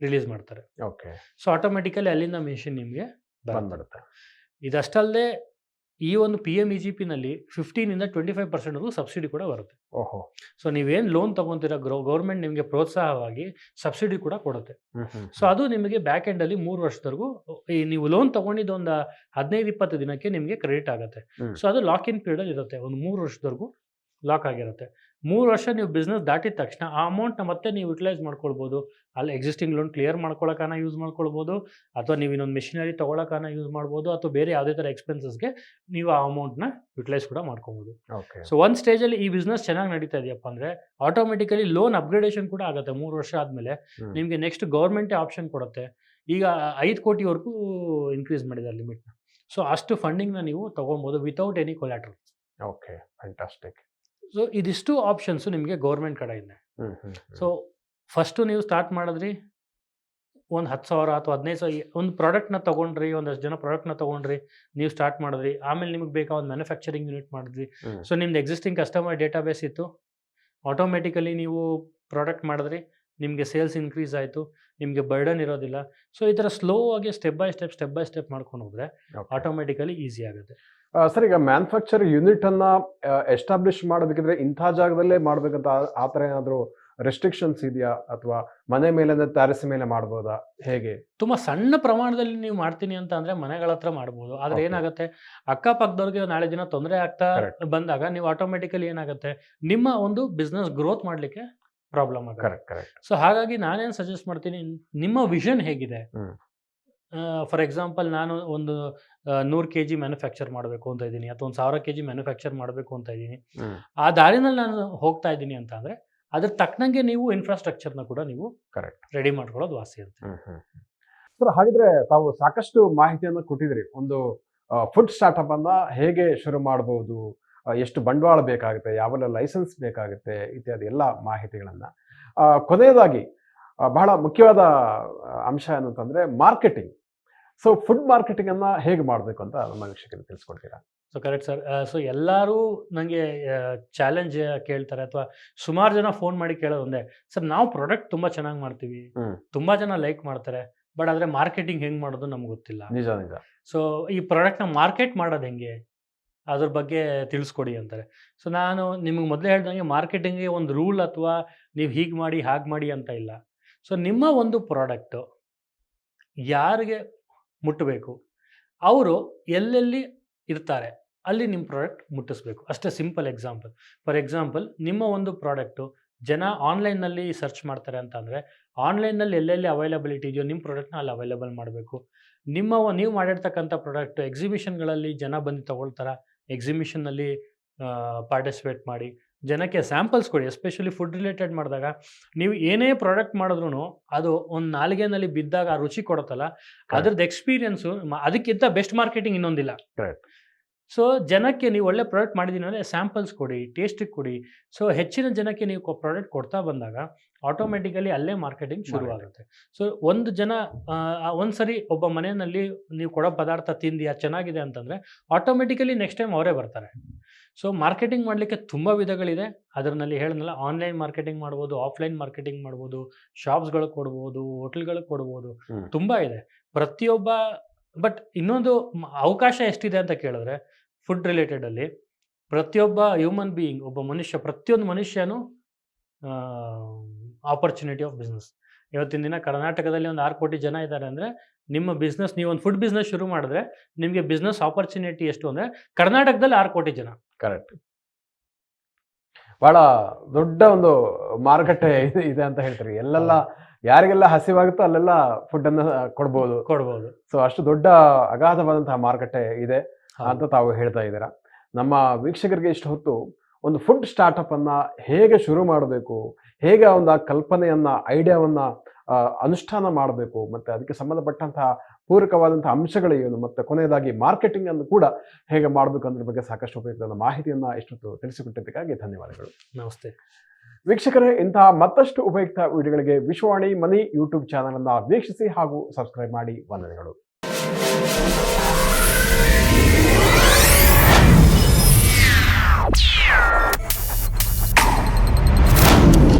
ರಿಲೀಸ್ ಮಾಡ್ತಾರೆ. ಓಕೆ ಸೊ ಆಟೋಮೆಟಿಕಲಿ ಅಲ್ಲಿಂದ ಮೆಷಿನ್ ನಿಮಗೆ ಬಂದ್ಬಿಡುತ್ತೆ. ಇದಷ್ಟಲ್ಲದೆ ಈ ಒಂದು ಪಿ ಎಂ ಇ ಜಿ ಪಿನಲ್ಲಿ ಫಿಫ್ಟೀನಿಂದ ಟ್ವೆಂಟಿ ಫೈವ್ ಪರ್ಸೆಂಟ್ವರೆಗೂ ಸಬ್ಸಿಡಿ ಕೂಡ ಬರುತ್ತೆ. ಓಹೋ. ಸೊ ನೀವೇನು ಲೋನ್ ತೊಗೊತೀರಾ ಗ್ರೋ ಗೌರ್ಮೆಂಟ್ ನಿಮಗೆ ಪ್ರೋತ್ಸಾಹವಾಗಿ ಸಬ್ಸಿಡಿ ಕೂಡ ಕೊಡುತ್ತೆ. ಸೊ ಅದು ನಿಮಗೆ ಬ್ಯಾಕ್ ಎಂಡಲ್ಲಿ ಮೂರು ವರ್ಷದವರೆಗೂ ಈ ನೀವು ಲೋನ್ ತೊಗೊಂಡಿದ್ದು ಒಂದು ಹದಿನೈದು ಇಪ್ಪತ್ತು ದಿನಕ್ಕೆ ನಿಮಗೆ ಕ್ರೆಡಿಟ್ ಆಗುತ್ತೆ. ಸೊ ಅದು ಲಾಕ್ ಇನ್ ಪೀರಿಯಡ್ ಇರುತ್ತೆ. ಒಂದು ಮೂರು ವರ್ಷದವರೆಗೂ ಲಾಕ್ ಆಗಿರುತ್ತೆ. ಮೂರು ವರ್ಷ ನೀವು ಬಿಸ್ನೆಸ್ ದಾಟಿದ ತಕ್ಷಣ ಆ ಅಮೌಂಟ್ನ ಮತ್ತೆ ನೀವು ಯುಟಿಲೈಸ್ ಮಾಡ್ಕೊಳ್ಬೋದು. ಅಲ್ಲಿ ಎಕ್ಸಿಸ್ಟಿಂಗ್ ಲೋನ್ ಕ್ಲಿಯರ್ ಮಾಡ್ಕೊಳ್ಳೋಕಾನ ಯೂಸ್ ಮಾಡ್ಕೊಳ್ಬೋದು. ಅಥವಾ ನೀವು ಇನ್ನೊಂದು ಮಿಷಿನರಿ ತೊಗೊಳಕಾನ ಯೂಸ್ ಮಾಡ್ಬೋದು. ಅಥವಾ ಬೇರೆ ಯಾವುದೇ ಥರ ಎಕ್ಸ್ಪೆನ್ಸಸ್ಗೆ ನೀವು ಆ ಅಮೌಂಟ್ನ ಯುಟಿಲೈಸ್ ಕೂಡ ಮಾಡ್ಕೊಬೋದು ಓಕೆ ಸೊ ಒಂದು ಸ್ಟೇಜಲ್ಲಿ ಈ ಬಿಸ್ನೆಸ್ ಚೆನ್ನಾಗಿ ನಡೀತಾ ಇದೆಯಪ್ಪ ಅಂದರೆ ಆಟೋಮೆಟಿಕಲಿ ಲೋನ್ ಅಪ್ಗ್ರೇಡೇಷನ್ ಕೂಡ ಆಗುತ್ತೆ ಮೂರು ವರ್ಷ ಆದಮೇಲೆ. ನಿಮಗೆ ನೆಕ್ಸ್ಟ್ ಗೌರ್ಮೆಂಟೇ ಆಪ್ಷನ್ ಕೊಡುತ್ತೆ. ಈಗ ಐದು ಕೋಟಿವರೆಗೂ ಇನ್ಕ್ರೀಸ್ ಮಾಡಿದ್ದಾರೆ ಲಿಮಿಟ್ನ ಸೊ ಅಷ್ಟು ಫಂಡಿಂಗ್ನ ನೀವು ತೊಗೊಬೋದು without any collateral okay fantastic so ಇದಿಷ್ಟು ಆಪ್ಷನ್ಸು ನಿಮಗೆ ಗೌರ್ಮೆಂಟ್ ಕಡೆಯಿಂದ ಸೊ ಫಸ್ಟು ನೀವು ಸ್ಟಾರ್ಟ್ ಮಾಡಿದ್ರಿ ಒಂದು ಹತ್ತು ಸಾವಿರ ಅಥವಾ ಹದಿನೈದು ಸಾವಿರ ಒಂದು ಪ್ರಾಡಕ್ಟ್ನ ತೊಗೊಂಡ್ರಿ ಒಂದಷ್ಟು ಜನ ಪ್ರಾಡಕ್ಟ್ನ ತೊಗೊಂಡ್ರಿ ನೀವು ಸ್ಟಾರ್ಟ್ ಮಾಡಿದ್ರಿ. ಆಮೇಲೆ ನಿಮಗೆ ಬೇಕಾದ ಒಂದು ಮ್ಯಾನುಫ್ಯಾಕ್ಚರಿಂಗ್ ಯೂನಿಟ್ ಮಾಡಿದ್ರಿ. ಸೊ ನಿಮ್ದು ಎಕ್ಸಿಸ್ಟಿಂಗ್ ಕಸ್ಟಮರ್ ಡೇಟಾಬೇಸ್ ಇತ್ತು. ಆಟೋಮೆಟಿಕಲಿ ನೀವು ಪ್ರಾಡಕ್ಟ್ ಮಾಡಿದ್ರಿ. ನಿಮಗೆ ಸೇಲ್ಸ್ ಇನ್ಕ್ರೀಸ್ ಆಯಿತು ನಿಮಗೆ ಬರ್ಡನ್ ಇರೋದಿಲ್ಲ. ಸೊ ಈ ಥರ ಸ್ಲೋ ಆಗಿ step by step step by step ಮಾಡ್ಕೊಂಡು ಹೋದರೆ. ಆಟೋಮೆಟಿಕಲಿ ಈಸಿ ಆಗುತ್ತೆ. ಸರ್ ಈಗ ಮ್ಯಾನುಫ್ಯಾಕ್ಚರ್ ಯೂನಿಟ್ ಅನ್ನ ಎಸ್ಟಾಬ್ಲಿಷ್ ಮಾಡಬೇಕಿದ್ರೆ ಇಂಥ ಜಾಗದಲ್ಲೇ ಮಾಡ್ಬೇಕಂತ ಆ- ಆ ಥರ ಏನಾದರೂ ರೆಸ್ಟ್ರಿಕ್ಷನ್ಸ್ ಇದೆಯಾ? ಅಥವಾ ಮನೆ ಮೇಲೆ ತಾರಸ ಮೇಲೆ ಮಾಡ್ಬೋದಾ? ಹೇಗೆ? ತುಂಬ ಸಣ್ಣ ಪ್ರಮಾಣದಲ್ಲಿ ನೀವು ಮಾಡ್ತೀನಿ ಅಂತ ಅಂದ್ರೆ ಮನೆಗಳ ಹತ್ರ ಮಾಡ್ಬೋದು. ಆದ್ರೆ ಏನಾಗುತ್ತೆ? ಅಕ್ಕಪಕ್ಕದವ್ರಿಗೆ ನಾಳೆ ದಿನ ತೊಂದರೆ ಆಗ್ತಾ ಬಂದಾಗ ನೀವು ಆಟೋಮೆಟಿಕಲಿ ಏನಾಗುತ್ತೆ? ನಿಮ್ಮ ಒಂದು ಬಿಸ್ನೆಸ್ ಗ್ರೋತ್ ಮಾಡಲಿಕ್ಕೆ ಪ್ರಾಬ್ಲಮ್ ಆಗುತ್ತೆ. Correct correct. ಸೊ ಹಾಗಾಗಿ ನಾನೇನು ಸಜೆಸ್ಟ್ ಮಾಡ್ತೀನಿ ನಿಮ್ಮ ವಿಷನ್ ಹೇಗಿದೆ? ಫಾರ್ ಎಕ್ಸಾಂಪಲ್ ನಾನು ಒಂದು ನೂರು ಕೆ ಜಿ ಮ್ಯಾನುಫ್ಯಾಕ್ಚರ್ ಮಾಡಬೇಕು ಅಂತ ಇದ್ದೀನಿ ಅಥವಾ ಒಂದು ಸಾವಿರ ಕೆ ಜಿ ಮ್ಯಾನುಫ್ಯಾಕ್ಚರ್ ಮಾಡಬೇಕು ಅಂತ ಇದ್ದೀನಿ. ಆ ದಾರಿನಲ್ಲಿ ನಾನು ಹೋಗ್ತಾ ಇದ್ದೀನಿ ಅಂತ ಅಂದ್ರೆ ಅದ್ರ ತಕ್ಕನಂಗೆ ನೀವು ಇನ್ಫ್ರಾಸ್ಟ್ರಕ್ಚರ್ನ ಕೂಡ ನೀವು ಕರೆಕ್ಟ್. ರೆಡಿ ಮಾಡ್ಕೊಳ್ಳೋದು ವಾಸಿ ಹ್ಮ್ ಸರ್ ಹಾಗಿದ್ರೆ ತಾವು ಸಾಕಷ್ಟು ಮಾಹಿತಿಯನ್ನು ಕೊಟ್ಟಿದ್ರಿ ಒಂದು ಫುಡ್ ಸ್ಟಾರ್ಟಪ್ ಅನ್ನ ಹೇಗೆ ಶುರು ಮಾಡಬಹುದು ಎಷ್ಟು ಬಂಡವಾಳ ಬೇಕಾಗುತ್ತೆ ಯಾವೆಲ್ಲ ಲೈಸೆನ್ಸ್ ಬೇಕಾಗುತ್ತೆ ಇತ್ಯಾದಿ ಎಲ್ಲ ಮಾಹಿತಿಗಳನ್ನು. ಕೊನೆಯದಾಗಿ ಬಹಳ ಮುಖ್ಯವಾದ ಅಂಶ ಏನಂತಂದ್ರೆ ಮಾರ್ಕೆಟಿಂಗ್ ಸೊ ಫುಡ್ ಮಾರ್ಕೆಟಿಂಗ್ ಅನ್ನ ಹೇಗೆ ಮಾಡಬೇಕು ಅಂತ ನಮ್ಮ ವೀಕ್ಷಕರಿಗೆ ತಿಳಿಸ್ಕೊಡ್ತೀರಾ? ಸೊ ಕರೆಕ್ಟ್ ಸರ್ ಸೊ ಎಲ್ಲರೂ ನನಗೆ ಚಾಲೆಂಜ್ ಕೇಳ್ತಾರೆ ಅಥವಾ ಸುಮಾರು ಜನ ಫೋನ್ ಮಾಡಿ ಕೇಳೋದು ಒಂದೇ. ಸರ್ ನಾವು ಪ್ರಾಡಕ್ಟ್ ತುಂಬ ಚೆನ್ನಾಗಿ ಮಾಡ್ತೀವಿ. ತುಂಬ ಜನ ಲೈಕ್ ಮಾಡ್ತಾರೆ. ಬಟ್ ಆದರೆ ಮಾರ್ಕೆಟಿಂಗ್ ಹೆಂಗೆ ಮಾಡೋದು ನಮ್ಗೆ ಗೊತ್ತಿಲ್ಲ. ನಿಜ ನಿಜ. ಸೊ ಈ ಪ್ರಾಡಕ್ಟ್ನ ಮಾರ್ಕೆಟ್ ಮಾಡೋದು ಹೆಂಗೆ? ಅದ್ರ ಬಗ್ಗೆ ತಿಳಿಸ್ಕೊಡಿ ಅಂತಾರೆ. ಸೊ ನಾನು ನಿಮಗೆ ಮೊದಲೇ ಹೇಳ್ದಂಗೆ ಮಾರ್ಕೆಟಿಂಗ್ಗೆ ಒಂದು ರೂಲ್ ಅಥವಾ ನೀವು ಹೀಗೆ ಮಾಡಿ, ಹಾಗೆ ಮಾಡಿ ಅಂತ ಇಲ್ಲ. ಸೊ ನಿಮ್ಮ ಒಂದು ಪ್ರಾಡಕ್ಟು ಯಾರಿಗೆ ಮುಟ್ಟಬೇಕು ಅವರು ಎಲ್ಲೆಲ್ಲಿ ಇರ್ತಾರೆ, ಅಲ್ಲಿ ನಿಮ್ಮ ಪ್ರಾಡಕ್ಟ್ ಮುಟ್ಟಿಸ್ಬೇಕು. ಅಷ್ಟೇ ಸಿಂಪಲ್ ಎಕ್ಸಾಂಪಲ್. ಫಾರ್ ಎಕ್ಸಾಂಪಲ್, ನಿಮ್ಮ ಒಂದು ಪ್ರಾಡಕ್ಟು ಜನ ಆನ್ಲೈನ್ನಲ್ಲಿ ಸರ್ಚ್ ಮಾಡ್ತಾರೆ ಅಂತಂದರೆ ಆನ್ಲೈನಲ್ಲಿ ಎಲ್ಲೆಲ್ಲಿ ಅವೈಲಬಿಲಿಟಿ ಇದೆಯೋ ನಿಮ್ಮ ಪ್ರಾಡಕ್ಟ್ನ ಅಲ್ಲಿ ಅವೈಲೇಬಲ್ ಮಾಡಬೇಕು. ನಿಮ್ಮ ನೀವು ಮಾಡಿರ್ತಕ್ಕಂಥ ಪ್ರಾಡಕ್ಟ್ ಎಕ್ಸಿಬಿಷನ್ಗಳಲ್ಲಿ ಜನ ಬಂದು ತಗೊಳ್ತಾರ? ಎಕ್ಸಿಬಿಷನ್ನಲ್ಲಿ ಪಾರ್ಟಿಸಿಪೇಟ್ ಮಾಡಿ ಜನಕ್ಕೆ ಸ್ಯಾಂಪಲ್ಸ್ ಕೊಡಿ ಎಸ್ಪೆಷಲಿ ಫುಡ್ ರಿಲೇಟೆಡ್ ಮಾಡಿದಾಗ ನೀವು ಏನೇ ಪ್ರಾಡಕ್ಟ್ ಮಾಡಿದ್ರು ಅದು ಒಂದು ನಾಲಿಗೆನಲ್ಲಿ ಬಿದ್ದಾಗ ಆ ರುಚಿ ಕೊಡುತ್ತಲ್ಲ ಅದ್ರದ್ದು ಎಕ್ಸ್ಪೀರಿಯನ್ಸು ಅದಕ್ಕಿಂತ ಬೆಸ್ಟ್ ಮಾರ್ಕೆಟಿಂಗ್ ಇನ್ನೊಂದಿಲ್ಲ. ಸೊ ಜನಕ್ಕೆ ನೀವು ಒಳ್ಳೆ ಪ್ರಾಡಕ್ಟ್ ಮಾಡಿದ್ದೀನಿ ಅಂದರೆ ಸ್ಯಾಂಪಲ್ಸ್ ಕೊಡಿ ಟೇಸ್ಟಿಗೆ ಕೊಡಿ. ಸೊ ಹೆಚ್ಚಿನ ಜನಕ್ಕೆ ನೀವು ಪ್ರಾಡಕ್ಟ್ ಕೊಡ್ತಾ ಬಂದಾಗ ಆಟೋಮೆಟಿಕಲಿ ಅಲ್ಲೇ ಮಾರ್ಕೆಟಿಂಗ್ ಶುರುವಾಗುತ್ತೆ ಸೊ ಒಂದು ಜನ ಒಂದು ಸರಿ ಒಬ್ಬ ಮನೆಯಲ್ಲಿ ನೀವು ಕೊಡೋ ಪದಾರ್ಥ ತಿಂದು ಅದು ಚೆನ್ನಾಗಿದೆ ಅಂತಂದರೆ ಆಟೋಮೆಟಿಕಲಿ ನೆಕ್ಸ್ಟ್ ಟೈಮ್ ಅವರೇ ಬರ್ತಾರೆ. ಸೊ ಮಾರ್ಕೆಟಿಂಗ್ ಮಾಡಲಿಕ್ಕೆ ತುಂಬ ವಿಧಗಳಿದೆ. ಅದರಲ್ಲಿ ಹೇಳಿದ್ನಲ್ಲ ಆನ್ಲೈನ್ ಮಾರ್ಕೆಟಿಂಗ್ ಮಾಡ್ಬೋದು ಆಫ್ಲೈನ್ ಮಾರ್ಕೆಟಿಂಗ್ ಮಾಡ್ಬೋದು ಶಾಪ್ಸ್ಗಳಿಗೆ ಕೊಡ್ಬೋದು ಹೋಟ್ಲ್ಗಳಿಗೆ ಕೊಡ್ಬೋದು. ತುಂಬ ಇದೆ. ಪ್ರತಿಯೊಬ್ಬ ಬಟ್ ಇನ್ನೊಂದು ಅವಕಾಶ ಎಷ್ಟಿದೆ ಅಂತ ಕೇಳಿದ್ರೆ ಫುಡ್ ರಿಲೇಟೆಡಲ್ಲಿ ಪ್ರತಿಯೊಬ್ಬ ಹ್ಯೂಮನ್ ಬೀಯಿಂಗ್ ಒಬ್ಬ ಮನುಷ್ಯ ಪ್ರತಿಯೊಂದು ಮನುಷ್ಯನೂ ಆಪರ್ಚುನಿಟಿ ಆಫ್ ಬಿಸ್ನೆಸ್ ಇವತ್ತಿನ ದಿನ ಕರ್ನಾಟಕದಲ್ಲಿ ಒಂದು ಆರು ಕೋಟಿ ಜನ ಇದ್ದಾರೆ ಅಂದರೆ ನಿಮ್ಮ ಬಿಸ್ನೆಸ್ ನೀವು ಒಂದು ಫುಡ್ ಬಿಸ್ನೆಸ್ ಶುರು ಮಾಡಿದ್ರೆ ನಿಮಗೆ ಬಿಸ್ನೆಸ್ ಆಪರ್ಚುನಿಟಿ ಎಷ್ಟು ಅಂದರೆ ಕರ್ನಾಟಕದಲ್ಲಿ ಆರು ಕೋಟಿ ಜನ. ಕರೆಕ್ಟ್ ಬಹಳ ದೊಡ್ಡ ಒಂದು ಮಾರುಕಟ್ಟೆ ಇದೆ- ಇದೆ ಅಂತ ಹೇಳ್ತೀರಿ. ಎಲ್ಲೆಲ್ಲ ಯಾರಿಗೆಲ್ಲ ಹಸಿವಾಗುತ್ತೋ ಅಲ್ಲೆಲ್ಲ ಫುಡ್ ಅನ್ನ ಕೊಡ್ಬೋದು. ಕೊಡ್ಬೋದು. ಸೊ ಅಷ್ಟು ದೊಡ್ಡ ಅಗಾಧವಾದಂತಹ ಮಾರುಕಟ್ಟೆ ಇದೆ ಅಂತ ತಾವು ಹೇಳ್ತಾ ಇದ್ದೀರಾ. ನಮ್ಮ ವೀಕ್ಷಕರಿಗೆ ಇಷ್ಟು ಹೊತ್ತು ಒಂದು ಫುಡ್ ಸ್ಟಾರ್ಟಪ್ ಅನ್ನ ಹೇಗೆ ಶುರು ಮಾಡಬೇಕು ಹೇಗೆ ಒಂದು ಆ ಕಲ್ಪನೆಯನ್ನ ಐಡಿಯಾವನ್ನ ಅನುಷ್ಠಾನ ಮಾಡಬೇಕು ಮತ್ತೆ ಅದಕ್ಕೆ ಸಂಬಂಧಪಟ್ಟಂತಹ ಪೂರಕವಾದಂತಹ ಅಂಶಗಳು ಏನು ಮತ್ತೆ ಕೊನೆಯದಾಗಿ ಮಾರ್ಕೆಟಿಂಗ್ ಅನ್ನು ಕೂಡ ಹೇಗೆ ಮಾಡಬೇಕು ಅನ್ನೋದ್ರ ಬಗ್ಗೆ ಸಾಕಷ್ಟು ಉಪಯುಕ್ತ ಮಾಹಿತಿಯನ್ನ ಇಷ್ಟೊತ್ತು ತಿಳಿಸಿಕೊಟ್ಟಿದ್ದಕ್ಕಾಗಿ ಧನ್ಯವಾದಗಳು. ನಮಸ್ತೆ. ವೀಕ್ಷಕರೇ, ಇಂತಹ ಮತ್ತಷ್ಟು ಉಪಯುಕ್ತ ವಿಡಿಯೋಗಳಿಗೆ ವಿಶ್ವವಾಣಿ ಮನಿ ಯೂಟ್ಯೂಬ್ ಚಾನಲ್ ಅನ್ನು ವೀಕ್ಷಿಸಿ ಹಾಗೂ ಸಬ್ಸ್ಕ್ರೈಬ್ ಮಾಡಿ. ವಂದನೆಗಳು.